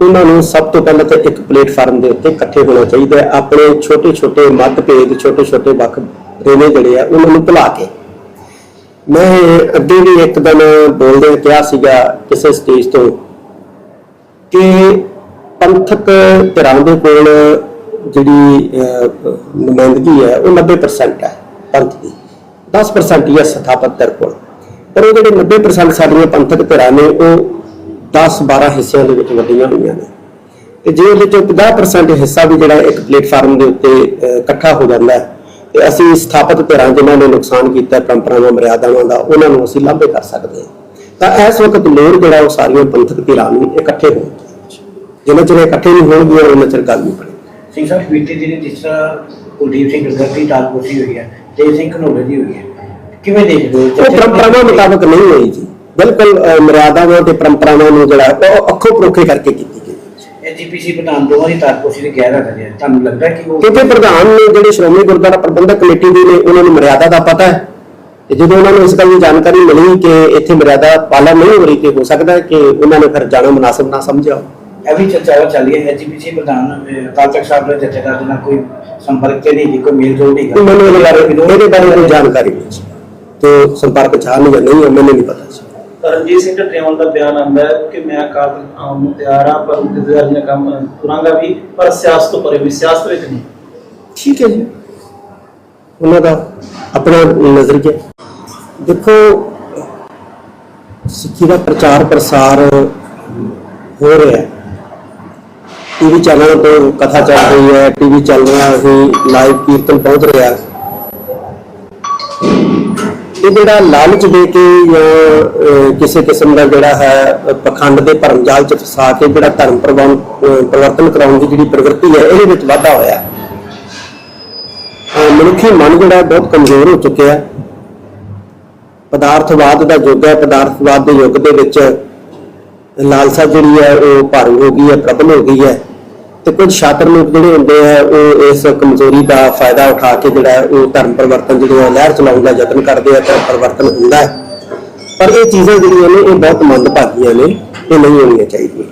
Speaker 1: ਉਹਨਾਂ ਨੂੰ ਸਭ ਤੋਂ ਪਹਿਲਾਂ ਤਾਂ ਇੱਕ ਪਲੇਟਫਾਰਮ ਦੇ ਉੱਤੇ ਇਕੱਠੇ ਹੋਣਾ ਚਾਹੀਦਾ ਹੈ। ਆਪਣੇ ਛੋਟੇ ਛੋਟੇ ਮਤਭੇਦ ਛੋਟੇ ਛੋਟੇ ਵੱਖ ਰੇਵੇਂ ਜਿਹੜੇ ਆ ਉਹਨਾਂ ਨੂੰ ਭੁਲਾ ਕੇ। ਮੈਂ ਅੱਗੇ ਵੀ ਇੱਕ ਦਿਨ ਬੋਲਦੇ ਕਿਹਾ ਸੀਗਾ ਕਿਸੇ ਸਟੇਜ ਤੋਂ ਕਿ ਪੰਥਕ ਧਿਰਾਂ ਦੇ ਕੋਲ ਜਿਹੜੀ ਨੁਮਾਇੰਦਗੀ ਹੈ, ਉਹ 90% ਹੈ ਪੰਥ ਦੀ। 10% ਹੀ ਹੈ ਸਥਾਪਤ ਧਿਰ ਕੋਲ। ਪਰ ਉਹ ਜਿਹੜੇ 90% ਸਾਡੀਆਂ ਪੰਥਕ ਧਿਰਾਂ ਨੇ, ਉਹ 10-12 ਹਿੱਸਿਆਂ ਦੇ ਵਿੱਚ ਵੰਡੀਆਂ ਹੋਈਆਂ ਨੇ। ਤੇ ਜੇ ਉਹਦੇ ਚੋਂ 50% ਹਿੱਸਾ ਵੀ ਜਿਹੜਾ ਇੱਕ ਪਲੇਟਫਾਰਮ ਦੇ ਉੱਤੇ ਇਕੱਠਾ ਹੋ ਜਾਂਦਾ ਹੈ, ਤੇ ਅਸੀਂ ਸਥਾਪਤ ਧਿਰਾਂ ਜਿਨ੍ਹਾਂ ਨੇ ਨੁਕਸਾਨ ਕੀਤਾ, ਪਰੰਪਰਾਵਾਂ, ਮਰਿਆਦਾਵਾਂ ਦਾ, ਉਹਨਾਂ ਨੂੰ ਅਸੀਂ ਲਾਂਭੇ ਕਰ ਸਕਦੇ ਹਾਂ। ਤਾਂ ਇਸ ਵਕਤ ਲੋੜ ਜਿਹੜਾ ਉਹ ਸਾਰੀਆਂ ਪੰਥਕ ਧਿਰਾਂ ਨੂੰ ਇਕੱਠੇ ਹੋਣ ਜਿੰਨਾ ਚਿਰ ਇਹ ਇਕੱਠੇ ਨਹੀਂ ਹੋਣਗੇ ਉਹਨਾਂ ਚਿਰ ਗੱਲ ਨਹੀਂ ਬਣੇਗੀ।
Speaker 6: ਸਿੰਘ ਸਾਹਿਬ ਬੀਤੇ ਦਿਨ ਜਿਸ ਤਰ੍ਹਾਂ ਕੁਲਦੀਪ ਸਿੰਘ ਗਰਗ ਦੀ ਤਾਲਪੋਸ਼ੀ ਹੋਈ ਹੈ ਤੇ ਸਿੰਘ ਘਨੌਲੇ ਦੀ ਹੋਈ ਹੈ ਕਿਵੇਂ ਦੇਖਦੇ ਹੋ
Speaker 1: ਉਹ ਪਰੰਪਰਾਵਾਂ ਮੁਤਾਬਕ ਨਹੀਂ ਹੋਈ ਜੀ। ਬਿਲਕੁਲ ਮਰਿਆਦਾਵਾਂ ਤੇ ਪਰੰਪਰਾਵਾਂ ਨੂੰ ਜਿਹੜਾ ਉਹ ਅੱਖੋਂ ਪਰੋਖੇ ਕਰਕੇ ਕੀਤੀ ਗਈ
Speaker 6: ਐਜੀਪੀਸੀ ਪ੍ਰਧਾਨ ਦੋਵਾਂ ਦੀ ਤਾਲਪੋਸ਼ੀ ਦੇ ਗੈਰ ਰੱਖ ਰਿਹਾ ਤੁਹਾਨੂੰ ਲੱਗਦਾ ਕਿ ਉਹ
Speaker 1: ਕਿਉਂਕਿ ਪ੍ਰਧਾਨ ਨੇ ਜਿਹੜੇ ਸ਼੍ਰੋਮਣੀ ਗੁਰਦੁਆਰਾ ਪ੍ਰਬੰਧਕ ਕਮੇਟੀ ਦੇ ਨੇ ਉਹਨਾਂ ਨੂੰ ਮਰਿਆਦਾ ਦਾ ਪਤਾ ਹੈ। ਤੇ ਜਦੋਂ ਉਹਨਾਂ ਨੂੰ ਇਸ ਗੱਲ ਦੀ ਜਾਣਕਾਰੀ ਮਿਲੀ ਕਿ ਇੱਥੇ ਮਰਿਆਦਾ ਪਾਲਣ ਨਹੀਂ ਹੋ ਰਹੀ ਤੇ ਹੋ ਸਕਦਾ ਹੈ ਕਿ ਉਹਨਾਂ ਨੇ ਫਿਰ ਜਾਣਾ ਮੁਨਾਸਬ ਨਾ ਸਮਝਿਆ
Speaker 6: ਇਹ ਵੀ ਚਰਚਾ ਚੱਲ ਰਹੀ ਹੈ ਐਜੀਪੀਸੀ ਪ੍ਰਧਾਨ ਅਕਾਲ ਤਖਤ ਸਾਹਿਬ ਦੇ ਜਥੇਦਾਰ ਨਾਲ ਕੋਈ ਸੰਪਰਕ ਤੇ ਨਹੀਂ ਕੋਈ ਮੇਲ ਜੋਲ ਨਹੀਂ
Speaker 1: ਮੈਨੂੰ ਇਹਦੇ ਬਾਰੇ ਇਹਦੇ ਬਾਰੇ ਕੋਈ ਜਾਣਕਾਰੀ ਨਹੀਂ ਸੀ। ਤੇ ਸੰਪਰਕ ਚਾਹ ਨਹੀਂ ਜਾਂ ਨਹੀਂ ਮੈਨੂੰ ਨਹੀਂ ਪਤਾ ਸੀ।
Speaker 2: ਰਣਜੀਤ ਸਿੰਘ ਢੱਡੇਵਾਲ ਦਾ ਬਿਆਨ ਆਉਂਦਾ ਹੈ ਕਿ ਮੈਂ ਤਖ਼ਤ ਆਉਣ ਨੂੰ ਤਿਆਰ ਹਾਂ ਪਰ ਇੰਤਜ਼ਾਰ ਨੇ ਕੰਮ ਤੁਰਾਂਗਾ ਵੀ ਪਰ ਸਿਆਸਤ ਤੋਂ ਪਰੇ ਵੀ ਸਿਆਸਤ ਵਿੱਚ ਨਹੀਂ।
Speaker 1: ਠੀਕ ਹੈ ਜੀ। ਉਹਨਾਂ ਦਾ ਆਪਣਾ ਨਜ਼ਰੀਆ ਦੇਖੋ ਸਿੱਖੀ ਦਾ ਪ੍ਰਚਾਰ ਪ੍ਰਸਾਰ ਹੋ ਰਿਹਾ ਹੈ। ਟੀਵੀ ਚੈਨਲ ਤੋਂ ਕਥਾ ਚੱਲ ਰਹੀ ਹੈ ਟੀਵੀ ਚੱਲ ਰਿਹਾ ਹੈ ਲਾਈਵ ਕੀਰਤਨ ਪਹੁੰਚ ਰਿਹਾ ਇਹ ਜਿਹੜਾ ਲਾਲਚ ਦੇ ਕੇ ਜਾਂ ਕਿਸੇ ਕਿਸਮ ਦਾ ਜਿਹੜਾ ਹੈ ਅਹ, ਪਖੰਡ ਦੇ ਭਰਮ ਜਾਲ ਚ ਫਸਾ ਕੇ ਜਿਹੜਾ ਧਰਮ ਪ੍ਰਵਾਨ- ਪਰਿਵਰਤਨ ਕਰਾਉਣ ਦੀ ਜਿਹੜੀ ਪ੍ਰਵਿਰਤੀ ਹੈ ਇਹਦੇ ਵਿੱਚ ਵਾਧਾ ਹੋਇਆ ਮਨੁੱਖੀ ਮਨ ਜਿਹੜਾ ਬਹੁਤ ਕਮਜ਼ੋਰ ਹੋ ਚੁੱਕਿਆ ਹੈ। ਪਦਾਰਥਵਾਦ ਦਾ ਯੁੱਗ ਹੈ ਪਦਾਰਥਵਾਦ ਦੇ ਯੁੱਗ ਦੇ ਵਿੱਚ ਲਾਲਸਾ ਜਿਹੜੀ ਹੈ ਉਹ ਭਾਰੂ ਹੋ ਗਈ ਹੈ ਪ੍ਰਬਲ ਹੋ ਗਈ ਹੈ। ਤੇ ਕੁਝ ਛਾਤਰ ਲੋਕ ਜਿਹੜੇ ਹੁੰਦੇ ਆ ਉਹ ਇਸ ਕਮਜ਼ੋਰੀ ਦਾ ਫਾਇਦਾ ਉਠਾ ਕੇ ਜਿਹੜਾ ਹੈ ਉਹ ਧਰਮ ਪਰਿਵਰਤਨ ਜਿਹੜੇ ਆ ਲਹਿਰ ਚਲਾਉਣ ਦਾ ਯਤਨ ਕਰਦੇ ਆ ਧਰਮ ਪਰਿਵਰਤਨ ਹੁੰਦਾ ਹੈ। ਪਰ ਇਹ ਚੀਜ਼ਾਂ ਜਿਹੜੀਆਂ ਨੇ ਇਹ ਬਹੁਤ ਮੰਦਭਾਗੀਆਂ ਨੇ ਇਹ ਨਹੀਂ ਹੋਣੀਆਂ ਚਾਹੀਦੀਆਂ।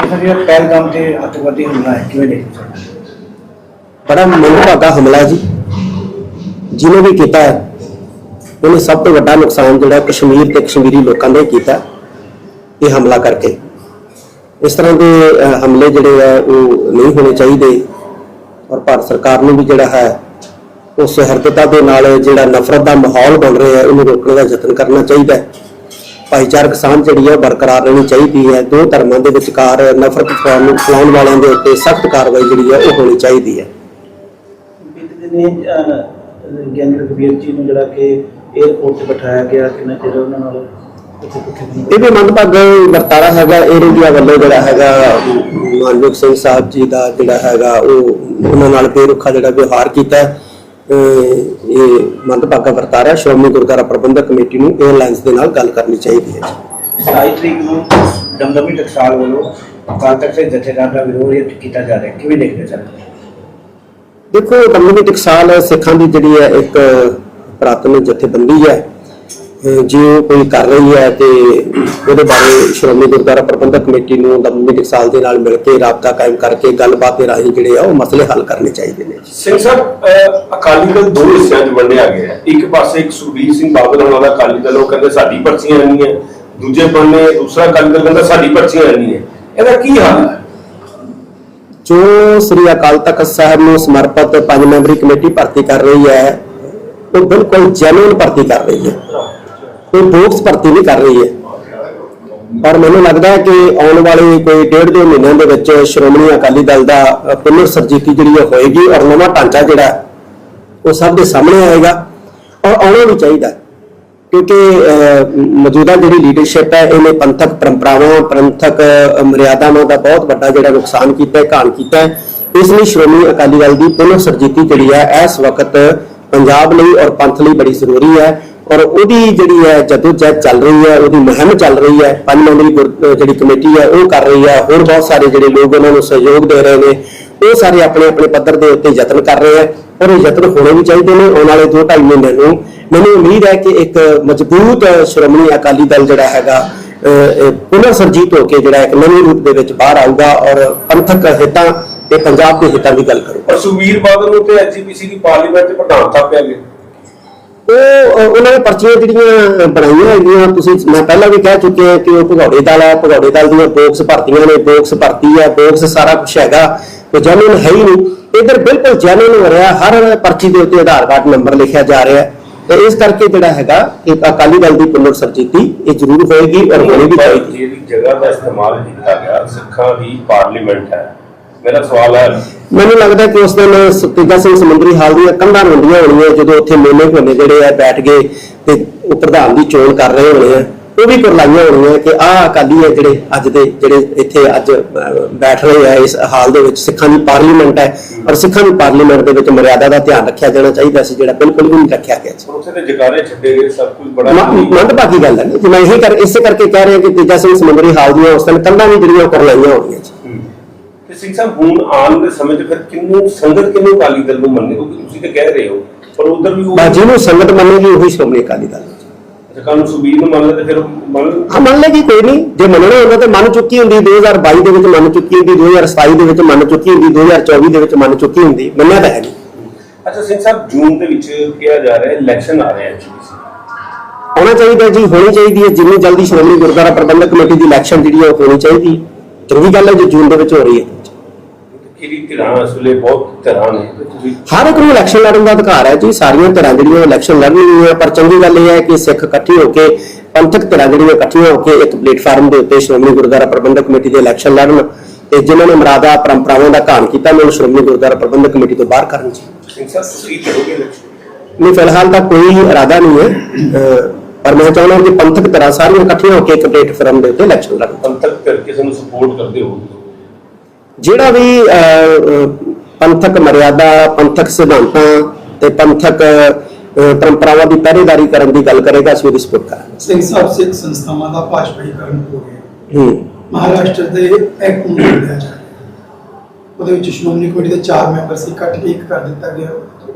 Speaker 6: ਸਾਹਿਬ ਇਹ ਪਹਿਲਗਾਮ ਤੇ ਅੱਤਵਾਦੀ ਹਮਲਾ ਹੈ ਕਿਵੇਂ ਦੇਖਦੇ ਹੋ
Speaker 1: ਬੜਾ ਮੰਦਭਾਗਾ ਹਮਲਾ ਹੈ ਜੀ। ਜਿਹਨੇ ਵੀ ਕੀਤਾ ਹੈ ਉਹਨੇ ਸਭ ਤੋਂ ਵੱਡਾ ਨੁਕਸਾਨ ਜਿਹੜਾ ਕਸ਼ਮੀਰ ਤੇ ਕਸ਼ਮੀਰੀ ਲੋਕਾਂ ਦਾ ਹੀ ਕੀਤਾ ਇਹ ਹਮਲਾ ਕਰਕੇ। ਇਸ ਤਰ੍ਹਾਂ ਦੇ ਹਮਲੇ ਜਿਹੜੇ ਆ, ਉਹ ਨਹੀਂ ਹੋਣੇ ਚਾਹੀਦੇ। ਔਰ ਭਾਰਤ ਸਰਕਾਰ ਨੂੰ ਵੀ ਜਿਹੜਾ ਹੈ, ਉਹ ਸਹਿਰਦਤਾ ਦੇ ਨਾਲ ਜਿਹੜਾ ਨਫ਼ਰਤ ਦਾ ਮਾਹੌਲ ਬਣ ਰਿਹਾ ਹੈ ਉਹਨੂੰ ਰੋਕਣ ਦਾ ਯਤਨ ਕਰਨਾ ਚਾਹੀਦਾ ਹੈ। ਭਾਈਚਾਰਕ ਸਾਂਝ ਜਿਹੜੀ ਹੈ ਉਹ ਬਰਕਰਾਰ ਰਹਿਣੀ ਚਾਹੀਦੀ ਹੈ। ਦੋ ਧਰਮਾਂ ਦੇ ਵਿਚਕਾਰ ਨਫ਼ਰਤ ਫੈਲਾਉਣ ਵਾਲਿਆਂ ਦੇ ਉੱਤੇ ਸਖਤ ਕਾਰਵਾਈ ਜਿਹੜੀ ਹੈ ਉਹ ਹੋਣੀ ਚਾਹੀਦੀ ਹੈ।
Speaker 2: ਬੀਤੇ ਦਿਨੀ ਜੀ ਨੂੰ ਜਿਹੜਾ ਕਿ 에어ਪੋਰਟ ਤੇ ਬਿਠਾਇਆ ਗਿਆ, ਕਿੰਨਾ ਚਿਰ ਉਹਨਾਂ ਨਾਲ
Speaker 1: ਇਹ ਵੀ ਮੰਦਭਾਗ ਵਰਤਾਰਾ ਹੈਗਾ 에ਅਰ ਇੰਡੀਆ ਵੱਲੋਂ ਜਿਹੜਾ ਹੈਗਾ ਮਾਨਯੋਗ ਸਿੰਘ ਸਾਹਿਬ ਜੀ ਦਾ ਜਿਹੜਾ ਹੈਗਾ ਉਹ ਉਹਨਾਂ ਨਾਲ ਬੇਰੁੱਖਾ ਜਿਹੜਾ ਵਿਵਹਾਰ ਕੀਤਾ ਇਹ ਮੰਦਭਾਗਾ ਵਰਤਾਰਾ ਸ਼੍ਰੋਮਣੀ ਗੁਰਦੁਆਰਾ ਪ੍ਰਬੰਧਕ ਕਮੇਟੀ ਨੂੰ 에ਅਰਲਾਈਨਸ ਦੇ ਨਾਲ ਗੱਲ ਕਰਨੀ ਚਾਹੀਦੀ ਹੈ ਜੀ।
Speaker 6: 27 ਤਰੀਕ ਨੂੰ ਦਮਦਮੀ ਟਕਸਾਲ ਵੱਲੋਂ ਤਖਤ ਦੇ ਜਥੇਦਾਰ ਦਾ ਵਿਰੋਧ ਕੀਤਾ ਜਾ ਰਿਹਾ ਕਿਵੇਂ ਦੇਖਦੇ ਸਰ?
Speaker 1: ਦੇਖੋ ਦਮਦਮੀ ਟਕਸਾਲ ਸਿੱਖਾਂ ਦੀ ਜਿਹੜੀ ਹੈ ਇੱਕ ਪ੍ਰਾਥਮਿਕ ਜਥੇਬੰਦੀ ਹੈ। ਜੇ ਉਹ ਕੋਈ ਕਰ ਰਹੀ ਹੈ ਤੇ ਉਹਦੇ ਬਾਰੇ ਸ਼੍ਰੋਮਣੀ ਗੁਰਦੁਆਰਾ ਪ੍ਰਬੰਧਕ ਕਮੇਟੀ ਨੂੰ ਦਮਦਮੀ ਟਕਸਾਲ ਦੇ ਨਾਲ ਮਿਲ ਕੇ ਰਾਬਤਾ ਕਾਇਮ ਕਰਕੇ ਗੱਲਬਾਤ ਦੇ ਰਾਹੀਂ ਜਿਹੜੇ ਆ ਉਹ ਮਸਲੇ ਹੱਲ ਕਰਨੇ ਚਾਹੀਦੇ ਨੇ
Speaker 3: ਸਿੰਘ ਸਾਹਿਬ ਅਕਾਲੀ ਦਲ ਦੋ ਹਿੱਸਿਆਂ 'ਚ ਵੰਡਿਆ ਗਿਆ ਹੈ। ਇੱਕ ਪਾਸੇ ਇੱਕ ਸੁਖਬੀਰ ਸਿੰਘ ਬਾਦਲ ਹੋਣਾ ਦਾ ਅਕਾਲੀ ਦਲ ਉਹ ਕਹਿੰਦੇ ਸਾਡੀ ਪਰਚੀਆਂ ਨਹੀਂ ਹੈ। ਦੂਜੇ ਬੰਨੇ ਦੂਸਰਾ ਅਕਾਲੀ ਦਲ ਕਹਿੰਦਾ ਸਾਡੀ ਪਰਚੀਆਂ ਨਹੀਂ ਹੈ। ਇਹਦਾ ਕੀ ਹੱਲ ਹੈ?
Speaker 1: ਜੋ ਸ੍ਰੀ ਅਕਾਲ ਤਖਤ ਸਾਹਿਬ ਨੂੰ ਸਮਰਪਿਤ ਪੰਜ ਮੈਂਬਰੀ ਕਮੇਟੀ ਭਰਤੀ ਕਰ ਰਹੀ ਹੈ ਉਹ ਬਿਲਕੁਲ ਜੈਨੂਇਨ ਭਰਤੀ ਕਰ ਰਹੀ ਹੈ। ਕੋਈ ਬੋਕਸ ਭਰਤੀ ਨਹੀਂ ਕਰ ਰਹੀ ਹੈ। ਪਰ ਮੈਨੂੰ ਲੱਗਦਾ ਹੈ ਕਿ ਆਉਣ ਵਾਲੇ ਕੋਈ ਡੇਢ ਦੋ ਮਹੀਨਿਆਂ ਦੇ ਵਿੱਚ ਸ਼੍ਰੋਮਣੀ ਅਕਾਲੀ ਦਲ ਦਾ ਅ, ਪੁਨਰ ਸਰਜੀਤੀ ਜਿਹੜੀ ਉਹ ਹੋਏਗੀ ਔਰ ਨਵਾਂ ਢਾਂਚਾ ਜਿਹੜਾ ਉਹ ਸਭ ਦੇ ਸਾਹਮਣੇ ਆਏਗਾ। ਔਰ ਆਉਣਾ ਵੀ ਚਾਹੀਦਾ ਕਿਉਂਕਿ ਮੌਜੂਦਾ ਜਿਹੜੀ ਲੀਡਰਸ਼ਿਪ ਹੈ ਇਹਨੇ ਪੰਥਕ ਪਰੰਪਰਾਵਾਂ ਪੰਥਕ ਮਰਿਆਦਾਵਾਂ ਦਾ ਬਹੁਤ ਵੱਡਾ ਜਿਹੜਾ ਨੁਕਸਾਨ ਕੀਤਾ ਹੈ ਘਾਣ ਕੀਤਾ ਹੈ। ਇਸ ਲਈ ਸ਼੍ਰੋਮਣੀ ਅਕਾਲੀ ਦਲ ਦੀ ਪੁਨਰ ਸਰਜੀਤੀ ਜਿਹੜੀ ਹੈ ਇਸ ਵਕਤ ਪੰਜਾਬ ਲਈ ਔਰ ਪੰਥ ਲਈ ਬੜੀ ਜ਼ਰੂਰੀ ਹੈ। ਔਰ ਉਹਦੀ ਜਿਹੜੀ ਹੈ ਜਦੋਜਹਿਦ ਚੱਲ ਰਹੀ ਹੈ, ਉਹਦੀ ਮੁਹਿੰਮ ਚੱਲ ਰਹੀ ਹੈ, ਪੰਜ ਮੈਂਬਰੀ ਜਿਹੜੀ ਕਮੇਟੀ ਹੈ, ਉਹ ਕਰ ਰਹੀ ਹੈ, ਹੋਰ ਬਹੁਤ ਸਾਰੇ ਜਿਹੜੇ ਲੋਕ ਉਹਨਾਂ ਨੂੰ ਸਹਿਯੋਗ ਦੇ ਰਹੇ ਨੇ, ਉਹ ਸਾਰੇ ਆਪਣੇ ਆਪਣੇ ਪੱਧਰ ਦੇ ਉੱਤੇ ਯਤਨ ਕਰ ਰਹੇ ਹੈ ਔਰ ਇਹ ਯਤਨ ਹੋਣੇ ਵੀ ਚਾਹੀਦੇ ਨੇ, ਆਉਣ ਵਾਲੇ 2.5 ਮਹੀਨਿਆਂ ਨੂੰ। ਮੈਨੂੰ ਉਮੀਦ ਹੈ ਕਿ ਇੱਕ ਮਜ਼ਬੂਤ ਸ਼੍ਰੋਮਣੀ ਅਕਾਲੀ ਦਲ ਜਿਹੜਾ ਹੈਗਾ ਪੁਨਰ ਸਰਜੀਤ ਹੋ ਕੇ ਜਿਹੜਾ ਇੱਕ ਨਵੇਂ ਰੂਪ ਦੇ ਵਿੱਚ ਬਾਹਰ ਆਊਗਾ ਔਰ ਪੰਥਕ ਹਿੱਤਾਂ ਤੇ ਪੰਜਾਬ ਦੇ ਹਿੱਤਾਂ ਦੀ ਗੱਲ ਕਰੂਗਾ।
Speaker 3: ਪਰ ਸੁਖਬੀਰ ਬਾਦਲ ਨੂੰ ਤੇ ਐਜੀਪੀਸੀ ਦੀ ਪਾਰਲੀਮੈਂਟ 'ਚ ਪ੍ਰਧਾਨ ਥਾਪਿਆ ਗਿਆ
Speaker 1: ਉਹ ਅ, ਉਹਨਾਂ ਨੇ ਪਰਚੀਆਂ ਜਿਹੜੀਆਂ ਅ, ਬਣਾਈਆਂ ਹੈਗੀਆਂ ਤੁਸੀਂ ਮੈਂ ਪਹਿਲਾਂ ਵੀ ਕਹਿ ਚੁੱਕੇ ਹਾਂ ਕਿ ਉਹ ਭਗੌੜੇ ਦਲ ਹੈ ਭਗੌੜੇ ਦਲ ਦੀਆਂ ਬੋਕਸ ਭਰਤੀਆਂ ਨੇ ਬੋਕਸ ਭਰਤੀ ਹੈ ਬੋਕਸ ਸਾਰਾ ਕੁਝ ਹੈਗਾ ਤੇ ਜੈਨੂਨ ਹੈ ਹੀ ਨਹੀਂ। ਇਧਰ ਬਿਲਕੁਲ ਜੈਨੂਨ ਹੋ ਰਿਹਾ ਹਰ ਪਰਚੀ ਦੇ ਉੱਤੇ ਆਧਾਰ ਕਾਰਡ ਨੰਬਰ ਲਿਖਿਆ ਜਾ ਰਿਹਾ। ਹੈ ਤੇ ਇਸ ਕਰਕੇ ਜਿਹੜਾ ਹੈਗਾ ਇੱਕ ਅਕਾਲੀ ਦਲ ਦੀ ਪੁਨਰ ਸਰਜੀਤੀ ਇਹ ਜ਼ਰੂਰ ਹੋਏਗੀ ਔਰ ਹੋਣੀ ਵੀ
Speaker 3: ਪਰ
Speaker 1: ਚਾਹੀਦੀ
Speaker 3: ਜਿਹਦੀ ਜਗ੍ਹਾ ਦਾ ਇਸਤੇਮਾਲ ਕੀਤਾ ਗਿਆ ਸਿੱਖਾਂ ਦੀ ਪਾਰਲੀਮੈਂਟ ਹੈ। ਮੇਰਾ ਸਵਾਲ ਹੈ।
Speaker 1: ਮੈਨੂੰ ਲੱਗਦਾ ਕਿ ਉਸ ਦਿਨ ਤੇਜਾ ਸਿੰਘ ਸਮੁੰਦਰੀ ਹਾਲ ਦੀਆਂ ਕੰਧਾਂ ਰੋਂਦੀਆਂ ਹੋਣੀਆਂ ਜਦੋਂ ਉੱਥੇ ਮੇਲੇ ਹੋਣੇ ਜਿਹੜੇ ਆ ਬੈਠ ਗਏ ਤੇ ਉਹ ਪ੍ਰਧਾਨ ਦੀ ਚੋਣ ਕਰ ਰਹੇ ਹੋਣੇ ਆ। ਉਹ ਵੀ ਕਰਲਾਈਆਂ ਹੋਣੀਆਂ ਕਿ ਆਹ ਅਕਾਲੀ ਹੈ ਜਿਹੜੇ ਅੱਜ ਦੇ ਜਿਹੜੇ ਇੱਥੇ ਅੱਜ ਬੈਠ ਰਹੇ ਆ ਇਸ ਹਾਲ ਦੇ ਵਿੱਚ ਸਿੱਖਾਂ ਦੀ ਪਾਰਲੀਮੈਂਟ ਹੈ। ਔਰ ਸਿੱਖਾਂ ਦੀ ਪਾਰਲੀਮੈਂਟ ਦੇ ਵਿੱਚ ਮਰਿਆਦਾ ਦਾ ਧਿਆਨ ਰੱਖਿਆ ਜਾਣਾ ਚਾਹੀਦਾ ਸੀ ਜਿਹੜਾ ਬਿਲਕੁਲ ਵੀ ਨਹੀਂ ਰੱਖਿਆ ਗਿਆ ਸੀ।
Speaker 3: ਉੱਥੇ ਤੇ ਜਗਾਰੇ ਛੱਡੇ ਗਏ ਸਭ ਕੁਝ ਬੜਾ
Speaker 1: ਮੰਦਭਾਗੀ ਗੱਲ ਹੈ ਕਿ ਮੈਂ ਇਹੀ ਕਰ ਇਸੇ ਕਰਕੇ ਕਹਿ ਰਿਹਾ ਕਿ ਤੇਜਾ ਸਿੰਘ ਸਮੁੰਦਰੀ ਹਾਲ ਦੀਆਂ ਉਸ ਦਿਨ ਕੰਧਾਂ ਵੀ ਜਿਹੜੀਆਂ ਕਰਲਾਈਆਂ ਹੋਣੀਆਂ
Speaker 3: ਸਿੰਘ ਸਾਹਿਬ ਹੁਣ ਆਉਣ ਦੇ ਸਮੇਂ 'ਚ ਫਿਰ ਕਿੰਨੂੰ ਸੰਗਤ ਕਿੰਨੂੰ ਅਕਾਲੀ ਦਲ ਨੂੰ ਮੰਨੇ ਕਿਉਂਕਿ ਤੁਸੀਂ ਤਾਂ ਕਹਿ ਰਹੇ ਹੋ ਪਰ ਉਧਰ ਵੀ ਉਹ
Speaker 1: ਜਿਹਨੂੰ ਸੰਗਤ ਮੰਨੇਗੀ ਉਹੀ ਸ਼੍ਰੋਮਣੀ ਅਕਾਲੀ ਦਲ। ਹੈ
Speaker 3: ਅੱਛਾ ਕੱਲ ਨੂੰ ਸੁਬੀਰ ਨੂੰ ਮੰਨ ਲੈ ਤੇ ਫਿਰ ਮੰਨ
Speaker 1: ਹਾਂ ਮੰਨ ਲੇਗੀ ਕੋਈ ਨਹੀਂ। ਜੇ ਮੰਨਣਾ ਹੁੰਦਾ ਤੇ ਮੰਨ ਚੁੱਕੀ ਹੁੰਦੀ 2022 ਦੇ ਵਿੱਚ ਮੰਨ ਚੁੱਕੀ ਹੁੰਦੀ 2027 ਦੇ ਵਿੱਚ ਮੰਨ ਚੁੱਕੀ ਹੁੰਦੀ 2024 ਦੇ ਵਿੱਚ ਮੰਨ ਚੁੱਕੀ ਹੁੰਦੀ। ਮੰਨਿਆ ਤਾਂ ਹੈ ਨਹੀਂ।
Speaker 3: ਅੱਛਾ ਸਿੰਘ ਸਾਹਿਬ ਜੂਨ ਦੇ ਵਿੱਚ ਕਿਹਾ ਜਾ ਰਿਹਾ ਹੈ ਇਲੈਕਸ਼ਨ ਆ ਰਿਹਾ ਹੈ ਜੀ।
Speaker 1: ਹੋਣਾ ਚਾਹੀਦਾ ਜੀ ਹੋਣੀ ਚਾਹੀਦੀ ਹੈ। ਜਿੰਨੀ ਜਲਦੀ ਸ਼੍ਰੋਮਣੀ ਗੁਰਦੁਆਰਾ ਪ੍ਰਬੰਧਕ ਕਮੇਟੀ ਦੀ ਇਲੈਕਸ਼ਨ ਜਿਹੜੀ ਹੈ ਉਹ ਹੋਣੀ ਚਾਹੀਦੀ। ਚੰਗੀ ਗੱਲ ਹੈ ਜੇ ਜੂਨ ਦੇ ਵਿੱਚ ਹੋ ਰਹੀ ਹੈ।
Speaker 3: ਕਿਹੜੀ ਧਿਰਾਂ ਇਸ ਵੇਲੇ ਬਹੁਤ ਧਿਰਾਂ ਨੇ। ਤੇ ਤੁਸੀਂ
Speaker 1: ਹਰ ਇੱਕ ਨੂੰ ਇਲੈਕਸ਼ਨ ਲੜਨ ਦਾ ਅਧਿਕਾਰ ਹੈ ਜੀ। ਸਾਰੀਆਂ ਧਿਰਾਂ ਜਿਹੜੀਆਂ ਇਲੈਕਸ਼ਨ ਲੜਨਗੀਆਂ ਪਰ ਚੰਗੀ ਗੱਲ ਇਹ ਹੈ ਕਿ ਸਿੱਖ ਇਕੱਠੇ ਹੋ ਕੇ ਪੰਥਕ ਧਿਰਾਂ ਜਿਹੜੀਆਂ ਇਕੱਠੀਆਂ ਹੋ ਕੇ ਇੱਕ ਪਲੇਟਫਾਰਮ ਦੇ ਉੱਤੇ ਸ਼੍ਰੋਮਣੀ ਗੁਰਦੁਆਰਾ ਪ੍ਰਬੰਧਕ ਕਮੇਟੀ ਦੇ ਇਲੈਕਸ਼ਨ ਲੜਨ ਤੇ ਜਿਨ੍ਹਾਂ ਨੇ ਮਰਾਦਾ ਪਰੰਪਰਾਵਾਂ ਦਾ ਘਾਣ ਕੀਤਾ ਉਹਨਾਂ ਨੂੰ ਸ਼੍ਰੋਮਣੀ ਗੁਰਦੁਆਰਾ ਪ੍ਰਬੰਧਕ ਕਮੇਟੀ ਤੋਂ ਬਾਹਰ ਕਰਨ ਜੀ।
Speaker 3: ਸਿੰਘ ਸਾਹਿਬ ਤੁਸੀਂ ਲੜੋਗੇ ਇਲੈਕਸ਼ਨ
Speaker 1: ਨਹੀਂ ਫਿਲਹਾਲ ਤਾਂ ਕੋਈ ਇਰਾਦਾ ਨਹੀਂ ਹੈ। ਪਰ ਮੈਂ ਚਾਹੁੰਦਾ ਕਿ ਪੰਥਕ ਧਿਰਾਂ ਸਾਰੀਆਂ ਇਕੱਠੀਆਂ ਹੋ ਕੇ ਇੱਕ ਪਲੇਟਫਾਰਮ ਦੇ ਉੱਤੇ ਇਲੈਕਸ਼ਨ ਲੜਨ।
Speaker 3: ਪੰਥਕ ਧਿਰ ਕਿਸੇ ਨੂੰ ਸਪੋਰਟ ਕਰਦੇ ਹੋ
Speaker 1: ਜਿਹੜਾ ਵੀ ਪੰਥਕ ਮਰਿਆਦਾ ਪੰਥਕ ਸਿਧਾਂਤਾਂ ਤੇ ਪੰਥਕ ਪਰੰਪਰਾਵਾਂ ਦੀ ਪਹਿਰੇਦਾਰੀ ਕਰਨ ਦੀ ਗੱਲ ਕਰੇਗਾ ਅਸੀਂ ਉਹਦੀ ਸਪੋਰਟ ਕਰਾਂਗੇ
Speaker 4: ਸਿੰਘ ਸਾਹਿਬ ਸਿੱਖ ਸੰਸਥਾਵਾਂ ਦਾ ਭਾਜਪਾਈਕਰਨ ਹੋ ਗਿਆ
Speaker 1: ਹੂੰ।
Speaker 4: ਮਹਾਰਾਸ਼ਟਰ ਦੇ ਐਕਟ ਨੂੰ ਲਿਆ ਜਾ ਉਹਦੇ ਵਿੱਚ ਸ਼੍ਰੋਮਣੀ ਕਮੇਟੀ ਦੇ ਚਾਰ ਮੈਂਬਰ ਸੀ ਕੇ ਇੱਕ ਕਰ ਦਿੱਤਾ ਗਿਆ।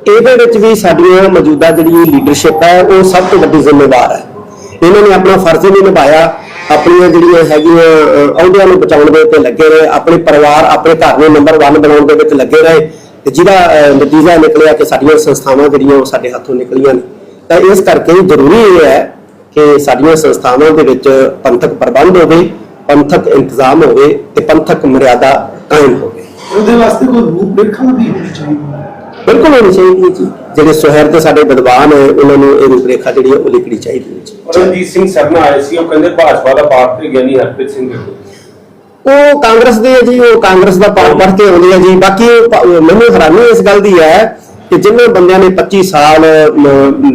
Speaker 1: ਇਹਦੇ ਵਿੱਚ ਵੀ ਸਾਡੀਆਂ ਮੌਜੂਦਾ ਜਿਹੜੀ ਲੀਡਰਸ਼ਿਪ ਹੈ ਉਹ ਸਭ ਤੋਂ ਵੱਡੀ ਜ਼ਿੰਮੇਵਾਰ ਹੈ। ਇਹਨਾਂ ਨੇ ਆਪਣਾ ਫਰਜ਼ ਨਹੀਂ ਨਿਭਾਇਆ ਆਪਣੀਆਂ ਜਿਹੜੀਆਂ ਹੈਗੀਆਂ ਅਹੁਦਿਆਂ ਨੂੰ ਬਚਾਉਣ ਦੇ ਉੱਤੇ ਲੱਗੇ ਰਹੇ, ਆਪਣੇ ਪਰਿਵਾਰ, ਆਪਣੇ ਘਰ ਨੂੰ ਨੰਬਰ 1 ਬਣਾਉਣ ਦੇ ਵਿੱਚ ਲੱਗੇ ਰਹੇ ਤੇ ਜਿਹਦਾ ਨਤੀਜਾ ਨਿਕਲਿਆ ਕਿ ਸਾਡੀਆਂ ਸੰਸਥਾਵਾਂ ਜਿਹੜੀਆਂ ਉਹ ਸਾਡੇ ਹੱਥੋਂ ਨਿਕਲੀਆਂ ਨੇ। ਤਾਂ ਇਸ ਕਰਕੇ ਜ਼ਰੂਰੀ ਇਹ ਹੈ ਕਿ ਸਾਡੀਆਂ ਸੰਸਥਾਵਾਂ ਦੇ ਵਿੱਚ ਪੰਥਕ ਪ੍ਰਬੰਧ ਹੋਵੇ, ਪੰਥਕ ਇੰਤਜ਼ਾਮ ਹੋਵੇ ਤੇ ਪੰਥਕ ਮਰਿਆਦਾ ਕਾਇਮ ਹੋਵੇ।
Speaker 4: ਉਹਦੇ ਵਾਸਤੇ ਕੋਈ ਰੂਪਰੇਖਾ ਵੀ ਹੋਣੀ ਚਾਹੀਦੀ ਹੈ।
Speaker 1: ਬਿਲਕੁਲ ਹੋਣੀ ਚਾਹੀਦੀ ਹੈ ਜੀ। ਜਿਹੜੇ ਸੁਹਿਰਦ ਸਾਡੇ ਵਿਦਵਾਨ ਹੈ ਉਹਨਾਂ ਨੂੰ ਇਹ ਰੂਪਰੇਖਾ ਜਿਹੜੀ ਹੈ ਉਹ ਲਿਖਣੀ ਚਾਹੀਦੀ ਹੈ ਜੀ।
Speaker 3: ਰਣਜੀਤ ਸਿੰਘ ਸਰਨਾ ਆਏ ਸੀ ਉਹ ਕਹਿੰਦੇ ਭਾਜਪਾ ਦਾ ਪਾਰਟੀ ਗਿਆਨੀ ਹਰਪ੍ਰੀਤ ਸਿੰਘ
Speaker 1: ਉਹ ਕਾਂਗਰਸ ਦੇ ਹੈ ਜੀ ਉਹ ਕਾਂਗਰਸ ਦਾ ਪਾਠ ਪੜ੍ਹ ਕੇ ਆਉਂਦੇ ਆ ਜੀ। ਬਾਕੀ ਉਹ ਪ- ਉਹ ਮੈਨੂੰ ਹੈਰਾਨੀ ਇਸ ਗੱਲ ਦੀ ਹੈ ਕਿ ਜਿਨ੍ਹਾਂ ਬੰਦਿਆਂ ਨੇ 25 ਸਾਲ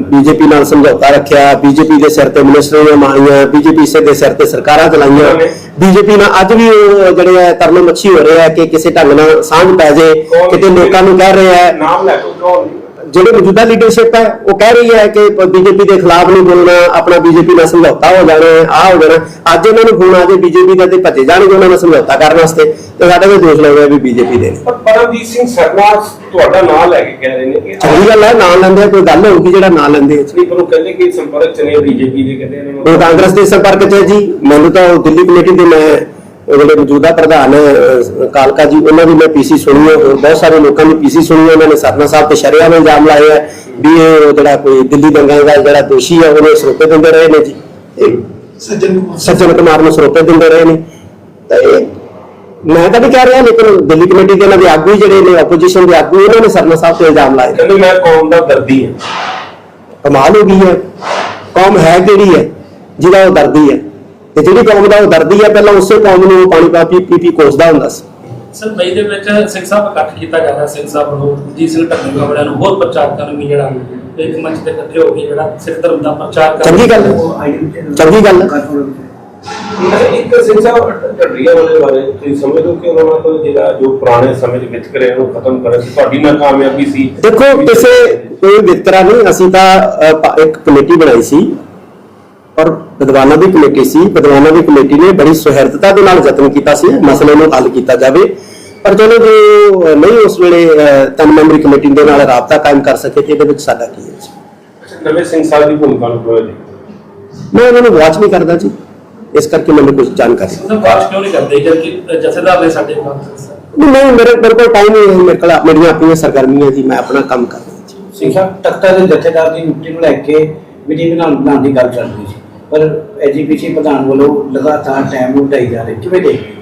Speaker 1: ਬੀਜੇਪੀ ਨਾਲ ਸਮਝੌਤਾ ਰੱਖਿਆ ਬੀਜੇਪੀ ਦੇ ਸਿਰ ਤੇ ਮਿਨਿਸਟਰੀਆਂ ਮਾਰੀਆਂ ਬੀਜੇਪੀ ਦੇ ਸਿਰ ਤੇ ਸਰਕਾਰਾਂ ਚਲਾਈਆਂ ਬੀਜੇਪੀ ਨਾਲ ਅੱਜ ਵੀ ਉਹ ਜਿਹੜੇ ਹੈ ਤਰਨੋ ਮੱਛੀ ਹੋ ਰਹੇ ਆ ਕਿ ਕਿਸੇ ਢੰਗ ਨਾਲ ਸਾਂਝ ਪੈ ਜੇ ਕਿਤੇ ਲੋਕਾਂ ਨੂੰ ਕਹਿ ਰਹੇ ਆ
Speaker 3: ਨਾਮ ਲੈ ਕੇ ਕੌਣ?
Speaker 1: ਜਿਹੜੇ ਮੌਜੂਦਾ ਲੀਡਰਸ਼ਿਪ ਹੈ ਉਹ ਕਹਿ ਰਹੀ ਹੈ ਕਿ ਬੀਜੇਪੀ ਦੇ ਖਿਲਾਫ ਨਹੀਂ ਬੋਲਣਾ ਆਪਣਾ ਬੀਜੇਪੀ ਨਾਲ ਸਮਝੌਤਾ ਹੋ ਜਾਣਾ ਆਹ ਹੋ ਜਾਣਾ। ਅੱਜ ਇਹਨਾਂ ਨੂੰ ਫੋਨ ਆ ਜੇ ਬੀਜੇਪੀ ਦਾ ਤੇ ਭੱਜੇ ਜਾਣਗੇ ਉਹਨਾਂ ਨਾਲ ਸਮਝੌਤਾ ਕਰਨ ਵਾਸਤੇ ਤੇ ਸਾਡੇ ਤੇ ਦੋਸ਼ ਲੱਗਦਾ ਵੀ ਬੀਜੇਪੀ ਦੇ
Speaker 3: ਪਰ ਪਰਮਜੀਤ ਸਿੰਘ ਸਰਨਾ ਤੁਹਾਡਾ ਨਾਮ ਲੈ ਕੇ ਕਹਿ ਰਹੇ ਨੇ ਕਿ
Speaker 1: ਚੰਗੀ ਗੱਲ ਹੈ ਨਾਂ ਲੈਂਦੇ ਕੋਈ ਗੱਲ ਹੋਊਗੀ ਜਿਹੜਾ ਨਾਂ ਲੈਂਦੇ।
Speaker 3: ਨਹੀਂ ਪਰ ਉਹ ਕਹਿੰਦੇ ਕਿ ਸੰਪਰਕ ਚ ਨੇ ਬੀਜੇਪੀ ਦੇ ਕਹਿੰਦੇ ਇਹਨਾਂ
Speaker 1: ਉਹ
Speaker 3: ਨੂੰ
Speaker 1: ਕਾਂਗਰਸ ਦੇ ਸੰਪਰਕ 'ਚ ਹੈ ਜੀ। ਮੈਨੂੰ ਤਾਂ ਉਹ ਦਿੱਲੀ ਕਮੇਟੀ ਦੇ ਮੈਂ ਜਿਹੜੇ ਮੌਜੂਦਾ ਪ੍ਰਧਾਨ ਕਾਲਕਾ ਜੀ ਉਹਨਾਂ ਦੀ ਮੈਂ ਪੀਸੀ ਸੁਣੀ ਹੈ ਹੋਰ ਬਹੁਤ ਸਾਰੇ ਲੋਕਾਂ ਦੀ ਪੀਸੀ ਸੁਣੀ ਹੈ ਉਹਨਾਂ ਨੇ ਸਰਨਾ ਸਾਹਿਬ ਤੇ ਸ਼ਰਿਆ ਨੂੰ ਇਲਜ਼ਾਮ ਲਾਏ ਹੈ ਵੀ ਇਹ ਜਿਹੜਾ ਕੋਈ ਦਿੱਲੀ ਦੰਗਾ ਦਾ ਜਿਹੜਾ ਦੋਸ਼ੀ ਹੈ ਉਹਨੇ ਸਰੋਪੇ ਦਿੰਦੇ ਰਹੇ ਨੇ ਜੀ।
Speaker 4: ਸੱਜਣ ਕੁਮਾਰ।
Speaker 1: ਸੱਜਣ ਕੁਮਾਰ ਨੂੰ ਸਰੋਪੇ ਦਿੰਦੇ ਰਹੇ ਨੇ। ਤਾਂ ਇਹ ਮੈਂ ਤਾਂ ਨਹੀਂ ਕਹਿ ਰਿਹਾ ਲੇਕਿਨ ਦਿੱਲੀ ਕਮੇਟੀ ਦੇ ਇਹਨਾਂ ਦੇ ਆਗੂ ਹੀ ਜਿਹੜੇ ਨੇ ਆਪੋਜੀਸ਼ਨ ਦੇ ਆਗੂ ਉਹਨਾਂ ਨੇ ਸਰਨਾ ਸਾਹਿਬ ਤੇ ਇਲਜ਼ਾਮ ਲਾਏ।
Speaker 3: ਕਹਿੰਦੇ ਮੈਂ ਕੌਮ ਦਾ ਦਰਦੀ ਹਾਂ।
Speaker 1: ਕਮਾਲ ਹੋ ਗਈ ਹੈ। ਕੌਮ ਹੈ ਕਿਹੜੀ ਹੈ? ਜਿਹਦਾ ਉਹ ਦਰਦੀ ਹੈ। ਤੇ ਜਿਹੜੀ ਕੌਮ ਦਾ ਉਹ ਦਰਦੀ ਹੈ ਪਹਿਲਾਂ ਉਸੇ ਕੌਮ ਨੂੰ ਉਹ ਪਾਣੀ ਪਾ ਪੀ ਪੀ ਪੀ ਕੋਸਦਾ ਹੁੰਦਾ ਸੀ।
Speaker 5: ਸਰ ਮਈ ਦੇ ਵਿੱਚ ਸਿੰਘ ਸਾਹਿਬ ਇਕੱਠ ਕੀਤਾ ਜਾ ਰਿਹਾ ਸਿੰਘ ਸਾਹਿਬ ਵੱਲੋਂ ਜੀ ਸਿੰਘ ਢੱਕੇਗਾ ਵਾਲਿਆਂ ਨੂੰ ਹੋਰ ਪ੍ਰਚਾਰਕਾਂ ਨੂੰ ਵੀ ਜਿਹੜਾ ਇੱਕ ਮੰਚ ਤੇ ਇਕੱਠੇ ਹੋ ਕੇ ਜਿਹੜਾ ਸਿੱਖ ਧਰਮ ਦਾ ਪ੍ਰਚਾਰ ਕਰ
Speaker 1: ਚੰਗੀ ਗੱਲ। ਚੰਗੀ ਗੱਲ
Speaker 3: ਇੱਕ ਸਿੰਘ ਸਾਹਿਬ ਢੱਡਰੀਆਂ ਵਾਲੇ ਬਾਰੇ ਤੁਸੀਂ ਸਮਝਦੇ ਹੋ ਕਿ ਉਹਨਾਂ ਕੋਲ ਜਿਹੜਾ ਜੋ ਪੁਰਾਣੇ ਸਮੇਂ ਦੇ ਵਿਤਕਰੇ ਨੂੰ ਖਤਮ ਕਰਨ ਸੀ ਤੁਹਾਡੀ ਨਾਕਾਮਯਾਬੀ ਸੀ।
Speaker 1: ਦੇਖੋ ਕਿਸੇ ਕੋਈ ਵਿਤਕਰਾ ਨਹੀਂ ਅਸੀਂ ਤਾਂ ਇੱਕ ਕਮੇਟੀ ਬਣਾਈ ਸੀ। ਵਿਦਵਾਨਾਂ ਦੀ ਕਮੇਟੀ ਸੀ ਵਿਦਵਾਨਾਂ ਦੀ ਕਮੇਟੀ ਨੇ ਬੜੀ ਸੁਹਿਰਦਤਾ ਦੇ ਨਾਲ ਯਤਨ ਕੀਤਾ ਸੀ ਮਸਲੇ ਨੂੰ ਹੱਲ ਕੀਤਾ ਜਾਵੇ। ਪਰ ਚਲੋ ਜੋ ਨਹੀਂ ਉਸ ਵੇਲੇ ਤਿੰਨ ਮੈਂਬਰੀ ਕਮੇਟੀ ਦੇ ਨਾਲ ਰਾਬਤਾ ਕਾਇਮ ਕਰ ਸਕੇ ਤੇ ਇਹਦੇ ਵਿੱਚ ਸਾਡਾ ਕੀ ਹੈ?
Speaker 3: ਨਵੇਂ ਸਿੰਘ ਸਾਹਿਬ ਦੀ ਭੂਮਿਕਾ ਨੂੰ
Speaker 1: ਮੈਂ ਉਹਨਾਂ ਵਾਚ ਨਹੀਂ ਕਰਦਾ ਜੀ। ਇਸ ਕਰਕੇ ਮੈਨੂੰ ਕੁਝ ਜਾਣਕਾਰੀ
Speaker 5: ਸਾਹਿਬ ਬਾਤ ਕਿਉਂ ਨਹੀਂ ਕਰਦੇ? ਜਦਕਿ ਜਥੇਦਾਰ ਨੇ ਸਾਡੇ ਕਾਂਗਰਸ
Speaker 1: ਨਹੀਂ ਨਹੀਂ ਮੇਰੇ ਮੇਰੇ ਕੋਲ ਟਾਈਮ ਨਹੀਂ ਹੈ। ਮੇਰੇ ਕੋਲ ਮੇਰੀਆਂ ਆਪਣੀਆਂ ਸਰਗਰਮੀਆਂ ਜੀ। ਮੈਂ ਆਪਣਾ ਕੰਮ ਕਰ ਰਿਹਾ ਜੀ।
Speaker 6: ਸਿੰਘ ਸਾਹਿਬ ਤਖਤਾ ਦੇ ਜਥੇਦਾਰ ਦੀ ਨਿਯੁਕਤੀ ਨੂੰ ਲੈ ਕੇ ਵਿਧੀ ਵਿਧਾਨ ਬਣਾਉਣ ਦੀ ਗੱਲ ਚੱਲ ਰਹੀ ਸੀ। ਪਰ ਐਜੀਪੀਸੀ ਪ੍ਰਧਾਨ ਵੱਲੋਂ ਲਗਾਤਾਰ ਟਾਈਮ ਨੂੰ ਢਾਈ ਜਾ ਰਹੇ ਕਿਵੇਂ ਦੇਖਦੇ?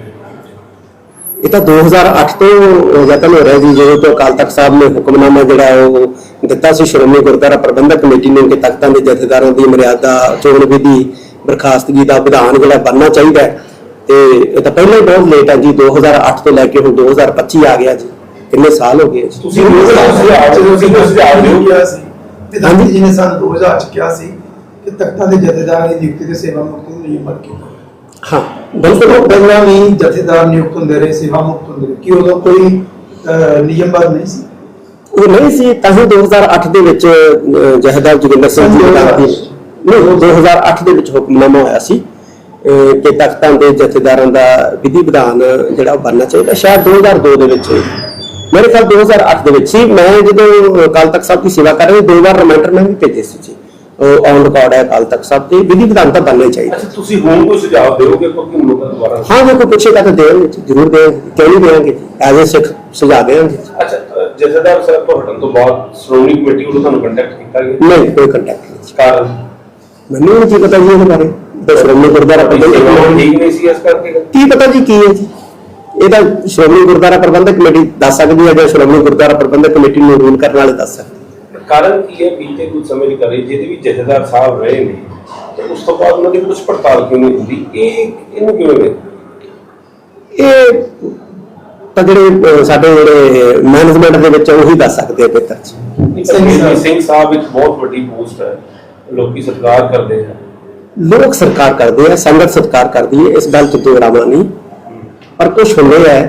Speaker 1: ਇਹ ਤਾਂ 2008 ਤੋਂ ਯਤਨ ਹੋ ਰਿਹਾ ਜੀ ਜਦੋਂ ਤੋਂ ਅਕਾਲ ਤਖਤ ਸਾਹਿਬ ਨੇ ਹੁਕਮਨਾਮਾ ਜਿਹੜਾ ਹੈ ਉਹ ਦਿੱਤਾ ਸੀ ਸ਼੍ਰੋਮਣੀ ਗੁਰਦੁਆਰਾ ਪ੍ਰਬੰਧਕ ਕਮੇਟੀ ਨੇ ਕਿ ਤਖਤਾਂ ਦੇ ਜਥੇਦਾਰਾਂ ਦੀ ਮਰਿਆਦਾ ਚੋਣ ਵਿਧੀ ਬਰਖਾਸਤਗੀ ਦਾ ਵਿਧਾਨ ਜਿਹੜਾ ਬਣਨਾ ਚਾਹੀਦਾ ਤੇ ਇਹ ਤਾਂ ਪਹਿਲਾਂ ਹੀ ਬਹੁਤ ਲੇਟ ਹੈ ਜੀ 2008 ਤੋਂ ਲੈ ਕੇ ਹੁਣ 2025 ਆ ਗਿਆ ਜੀ। ਕਿੰਨੇ ਸਾਲ ਹੋ ਗਏ
Speaker 3: ਤੁਸੀਂ ਸੁਝਾਅ ਦਿਓ ਤੁਸੀਂ
Speaker 4: ਕਿਹਾ ਸੀ ਵਿਧਾਨ ਜੀ ਨੇ ਸਾਨੂੰ 2000 ਚ ਕਿਹਾ ਸੀ ਕਿ ਤਖਤਾਂ ਦੇ ਜਥੇਦਾਰ ਦੀ ਨਿਯੁਕਤੀ ਤੇ ਸੇਵਾ ਮੁਕਤੀ ਨੂੰ ਨਿਯਮ ਕੀਤਾ
Speaker 1: ਹਾਂ
Speaker 4: ਬਿਲਕੁਲ।
Speaker 1: ਬਿਲਕੁਲ
Speaker 4: ਪਹਿਲਾਂ ਵੀ ਜਥੇਦਾਰ ਨਿਯੁਕਤ ਹੁੰਦੇ ਰਹੇ ਸੇਵਾ ਮੁਕਤ ਹੁੰਦੇ ਰਹੇ। ਕਿ ਉਦੋਂ ਕੋਈ ਅਹ, ਨਿਯਮਬੱਧ ਨਹੀਂ ਸੀ?
Speaker 1: ਉਹ ਨਹੀਂ ਸੀ ਤਾਂ ਹੀ 2008 ਦੇ ਵਿੱਚ ਅਹ, ਜਥੇਦਾਰ ਜੋਗਿੰਦਰ ਸਿੰਘ ਜੀ ਦਾ ਨਹੀਂ ਉਹ 2008 ਦੇ ਵਿੱਚ ਹੁਕਮਨਾਮਾ ਹੋਇਆ ਸੀ ਅਹ, ਕਿ ਤਖਤਾਂ ਦੇ ਜਥੇਦਾਰਾਂ ਦਾ ਵਿਧੀ ਵਿਧਾਨ ਜਿਹੜਾ ਉਹ ਬਣਨਾ ਚਾਹੀਦਾ। ਸ਼ਾਇਦ 2002 ਦੇ ਵਿੱਚ। ਮੇਰੇ ਖਿਆਲ 2008 ਦੇ ਵਿੱਚ ਸੀ। ਮੈਂ ਜਦੋਂ ਅਕਾਲ ਤਖਤ ਸਾਹਿਬ ਦੀ ਸੇਵਾ ਕਰ ਰਿਹਾ ਸੀ, ਦੋ ਵਾਰ ਰਿਮਾਈਂਡਰ ਮੈਂ ਵੀ ਭੇਜੇ ਸੀ ਜੀ। ਔਨ ਰਿਕਾਰਡ ਹੈ ਅਕਾਲ ਤਖਤ ਸਾਹਿਬ ਤੇ ਵਿਧੀ ਵਿਧਾਨ ਤਾਂ ਬਣਨੇ ਚਾਹੀਦੇ।
Speaker 3: ਅੱਛਾ ਤੁਸੀਂ ਹੁਣ ਕੋਈ ਸੁਝਾਅ ਦਿਓਗੇ ਕਿਉਂਕਿ ਮੁੱਦਾ ਦੁਬਾਰਾ?
Speaker 1: ਹਾਂ ਜੇ ਕੋਈ ਪੁੱਛੇਗਾ ਤਾਂ ਦੇਵਾਂਗੇ ਜ਼ਰੂਰ ਦੇਵਾਂਗੇ ਕਿਉਂ ਨਹੀਂ ਦੇਵਾਂਗੇ। ਐਜ਼ ਅ ਸਿੱਖ ਸੁਝਾਅ ਦੇਵਾਂਗੇ।
Speaker 3: ਅੱਛਾ ਜਥੇਦਾਰ ਸਾਹਿਬ ਤੋਂ ਹਟਣ ਤੋਂ ਬਾਅਦ ਸ਼੍ਰੋਮਣੀ ਕਮੇਟੀ ਵੱਲੋਂ ਤੁਹਾਨੂੰ ਕੰਟੈਕਟ ਕੀਤਾ ਗਿਆ?
Speaker 1: ਨਹੀਂ ਕੋਈ ਕੰਟੈਕਟ ਨਹੀਂ।
Speaker 3: ਕਾਰਨ?
Speaker 1: ਮੈਨੂੰ ਨਹੀਂ ਪਤਾ ਜੀ ਇਹਦੇ ਬਾਰੇ। ਸ਼੍ਰੋਮਣੀ ਗੁਰਦੁਆਰਾ ਪ੍ਰਬੰਧਕ
Speaker 3: ਠੀਕ ਨਹੀਂ ਸੀ ਇਸ ਕਰਕੇ?
Speaker 1: ਕੀ ਪਤਾ ਜੀ ਕੀ ਹੈ ਜੀ? ਇਹ ਤਾਂ ਸ਼੍ਰੋਮਣੀ ਗੁਰਦੁਆਰਾ ਪ੍ਰਬੰਧਕ ਕਮੇਟੀ ਦੱਸ ਸਕਦੀ ਹੈ ਜਾਂ ਸ਼੍ਰੋਮਣੀ ਗੁਰਦੁਆਰਾ ਪ੍ਰਬੰਧਕ ਕਮੇਟੀ ਨੂੰ ਰੂਲ ਕਰਨ ਵਾਲੇ ਦੱਸ ਸਕਦੇ
Speaker 3: ਕਾਰਨ ਕੀ ਹੈ? ਬੀਤੇ ਕੁਝ ਸਮੇਂ ਦੀ ਕਰੀ ਜਿਹਦੇ ਵੀ ਜਥੇਦਾਰ ਸਾਹਿਬ ਰਹੇ ਨੇ ਤੇ ਉਸ ਤੋਂ ਬਾਅਦ ਉਹਨਾਂ ਦੀ ਕੁਝ ਪੜਤਾਲ ਕਿਉਂ ਨਹੀਂ ਹੁੰਦੀ? ਇਹ ਇਹਨੂੰ ਕਿਵੇਂ ਵੇਖਦੇ?
Speaker 1: ਇਹ ਤਾਂ ਜਿਹੜੇ ਸਾਡੇ ਜਿਹੜੇ ਮੈਨੇਜਮੈਂਟ ਦੇ ਵਿੱਚ ਉਹੀ ਦੱਸ ਸਕਦੇ ਆ ਬਿਹਤਰ ਜੀ
Speaker 3: ਸਿੰਘ ਸਿੰਘ ਸਾਹਿਬ ਇੱਕ ਬਹੁਤ ਵੱਡੀ ਪੋਸਟ ਹੈ। ਲੋਕੀ ਸਤਿਕਾਰ ਕਰਦੇ ਆ।
Speaker 1: ਲੋਕ ਸਰਕਾਰ ਕਰਦੇ ਆ ਸੰਗਤ ਸਤਕਾਰ ਕਰਦੀ ਹੈ ਇਸ ਗੱਲ 'ਚ ਦੋ ਰਾਮਾ ਨਹੀਂ। ਪਰ ਕੁਝ ਹੁੰਦੇ ਆ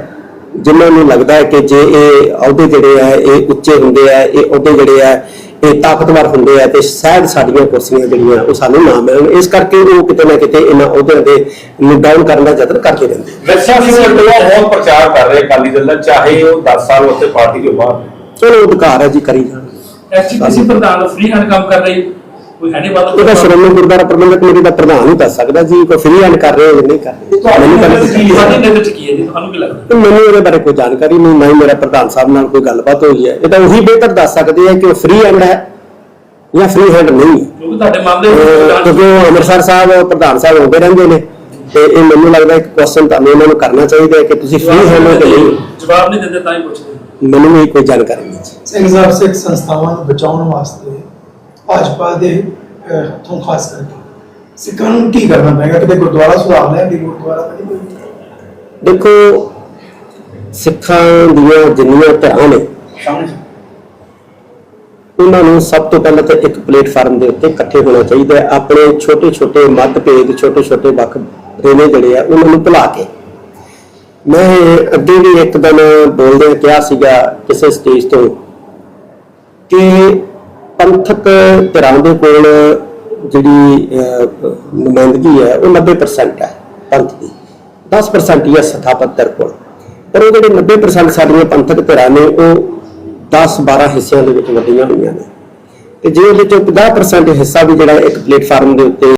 Speaker 1: ਜਿਨ੍ਹਾਂ ਨੂੰ ਲੱਗਦਾ ਹੈ ਕਿ ਜੇ ਇਹ ਅਹੁਦੇ ਜਿਹੜੇ ਆ ਇਹ ਉੱਚੇ ਹੁੰਦੇ ਆ ਇਹ ਅਹੁਦੇ ਜਿਹੜੇ ਆ ਇਹ ਤਾਕਤਵਰ ਹੁੰਦੇ ਆ ਤੇ ਸ਼ਾਇਦ ਸਾਡੀਆਂ ਕੁਰਸੀਆਂ ਜਿਹੜੀਆਂ ਉਹ ਸਾਨੂੰ ਨਾ ਮਿਲਣ। ਇਸ ਕਰਕੇ ਉਹ ਕਿਤੇ ਨਾ ਕਿਤੇ ਇਹਨਾਂ ਅਹੁਦਿਆਂ ਦੇ ਨੂੰ ਡਾਊਨ ਕਰਨ ਦਾ ਯਤਨ ਕਰਦੇ ਰਹਿੰਦੇ
Speaker 3: ਵੈਸੇ ਸਿੰਘ ਅਟਵਾ ਬਹੁਤ ਪ੍ਰਚਾਰ ਕਰ ਰਹੇ ਅਕਾਲੀ ਦਲ ਦਾ ਚਾਹੇ ਉਹ 10 ਸਾਲ ਉੱਥੇ ਪਾਰਟੀ ਦੇ ਬਾਹਰ।
Speaker 1: ਚਲੋ ਅਧਿਕਾਰ ਹੈ ਜੀ ਕਰੀ ਜਾਣ।
Speaker 5: ਐਸਜੀਪੀਸੀ ਪ੍ਰਧਾਨ ਫ੍ਰੀ ਹੈਂਡ ਕੰਮ ਕਰ ਰਹੀ। ਕੋਈ ਨਹੀਂ ਬਾਤ
Speaker 1: ਉਹਦਾ ਸ਼੍ਰੋਮਣੀ ਗੁਰਦੁਆਰਾ ਪ੍ਰਬੰਧਕ ਕਮੇਟੀ ਦਾ ਪ੍ਰਧਾਨ ਹੀ ਦੱਸ ਸਕਦਾ ਜੀ ਕੋਈ ਫ੍ਰੀ ਹੈਂਡ ਕਰ ਰਹੇ ਹੋ ਜਾਂ ਨਹੀਂ ਕਰ ਰਹੇ। ਮੈਨੂੰ।
Speaker 5: ਤੁਹਾਡੀ ਨਜ਼ਰ ਚ ਕੀ ਹੈ? ਜੀ? ਤੁਹਾਨੂੰ ਕੀ ਲੱਗਦਾ?
Speaker 1: ਤੇ ਮੈਨੂੰ ਇਹਦੇ ਬਾਰੇ ਕੋਈ ਜਾਣਕਾਰੀ ਨਹੀਂ ਨਾ ਹੀ ਮੇਰਾ ਪ੍ਰਧਾਨ ਸਾਹਿਬ ਨਾਲ ਕੋਈ ਗੱਲਬਾਤ ਹੋਈ ਹੈ। ਇਹ ਤਾਂ ਉਹੀ ਬਿਹਤਰ ਦੱਸ ਸਕਦੇ ਆ ਕਿ ਉਹ ਫ੍ਰੀ ਹੈਂਡ ਹੈ ਜਾਂ ਫ੍ਰੀ ਹੈਂਡ ਨਹੀਂ ਹੈ।
Speaker 5: ਕਿਉਂਕਿ ਤੁਹਾਡੇ ਮਾਮਲੇ
Speaker 1: ਅਹ ਕਿਉਂਕਿ ਉਹ ਅੰਮ੍ਰਿਤਸਰ ਸਾਹਿਬ ਪ੍ਰਧਾਨ ਸਾਹਿਬ ਹੁੰਦੇ ਰਹਿੰਦੇ ਨੇ। ਤੇ ਇਹ ਮੈਨੂੰ ਲੱਗਦਾ ਇੱਕ ਕੁਐਸਚਨ ਤੁਹਾਨੂੰ ਇਹਨਾਂ ਨੂੰ ਕਰਨਾ ਚਾਹੀਦਾ ਹੈ ਕਿ ਤੁਸੀਂ ਫ੍ਰੀ ਹੈਂਡ ਹੋ ਕਿ ਨਹੀਂ
Speaker 5: ਜਵਾਬ ਨਹੀਂ ਦਿੰਦੇ ਤਾਂ ਹੀ ਪੁੱਛਦੇ।
Speaker 1: ਮੈਨੂੰ ਵੀ ਕੋਈ ਜਾਣਕਾਰੀ ਨਹੀਂ
Speaker 4: ਸਿੰਘ ਸਾਹਿਬ ਸਿੱਖ ਸੰਸਥਾਵਾਂ ਨੂੰ ਬਚਾਉਣ ਵਾਸਤੇ ਭਾਜਪਾ ਦੇ ਹੱਥੋਂ ਖਾਸ ਕਰਕੇ। ਸਿੱਖਾਂ ਨੂੰ ਕੀ ਕਰਨਾ ਪਏਗਾ? ਕਿਤੇ ਗੁਰਦੁਆਰਾ ਸੁਧਾਰ ਲਿਆ ਕਿ ਗੁਰਦੁਆਰਾ ਤਾਂ ਨਹੀਂ
Speaker 1: ਦੇਖੋ ਸਿੱਖਾਂ ਦੀਆਂ ਜਿੰਨੀਆਂ ਧਿਰਾਂ ਨੇ। ਉਹਨਾਂ ਨੂੰ ਸਭ ਤੋਂ ਪਹਿਲਾਂ ਤਾਂ ਇੱਕ ਪਲੇਟਫਾਰਮ ਦੇ ਉੱਤੇ ਇਕੱਠੇ ਹੋਣਾ ਚਾਹੀਦਾ ਹੈ। ਆਪਣੇ ਛੋਟੇ ਛੋਟੇ ਮਤਭੇਦ ਛੋਟੇ ਛੋਟੇ ਵੱਖ ਰੇਨੇ ਜਿਹੜੇ ਆ ਉਹਨਾਂ ਨੂੰ ਭੁਲਾ ਕੇ। ਮੈਂ ਅੱਗੇ ਵੀ ਇੱਕ ਦਿਨ ਬੋਲਦੇ ਕਿਹਾ ਸੀਗਾ ਕਿਸੇ ਸਟੇਜ ਤੋਂ ਕਿ ਪੰਥਕ ਧਿਰਾਂ ਦੇ ਕੋਲ ਜਿਹੜੀ ਨੁਮਾਇੰਦਗੀ ਹੈ, ਉਹ 90% ਹੈ ਪੰਥ ਦੀ। 10% ਹੀ ਹੈ ਸਥਾਪਤ ਧਿਰ ਕੋਲ। ਪਰ ਉਹ ਜਿਹੜੇ 90% ਸਾਡੀਆਂ ਪੰਥਕ ਧਿਰਾਂ ਨੇ, ਉਹ 10-12 ਹਿੱਸਿਆਂ ਦੇ ਵਿੱਚ ਵੰਡੀਆਂ ਹੋਈਆਂ ਨੇ। ਤੇ ਜੇ ਉਹਦੇ ਚੋਂ 50% ਹਿੱਸਾ ਵੀ ਜਿਹੜਾ ਇੱਕ ਪਲੇਟਫਾਰਮ ਦੇ ਉੱਤੇ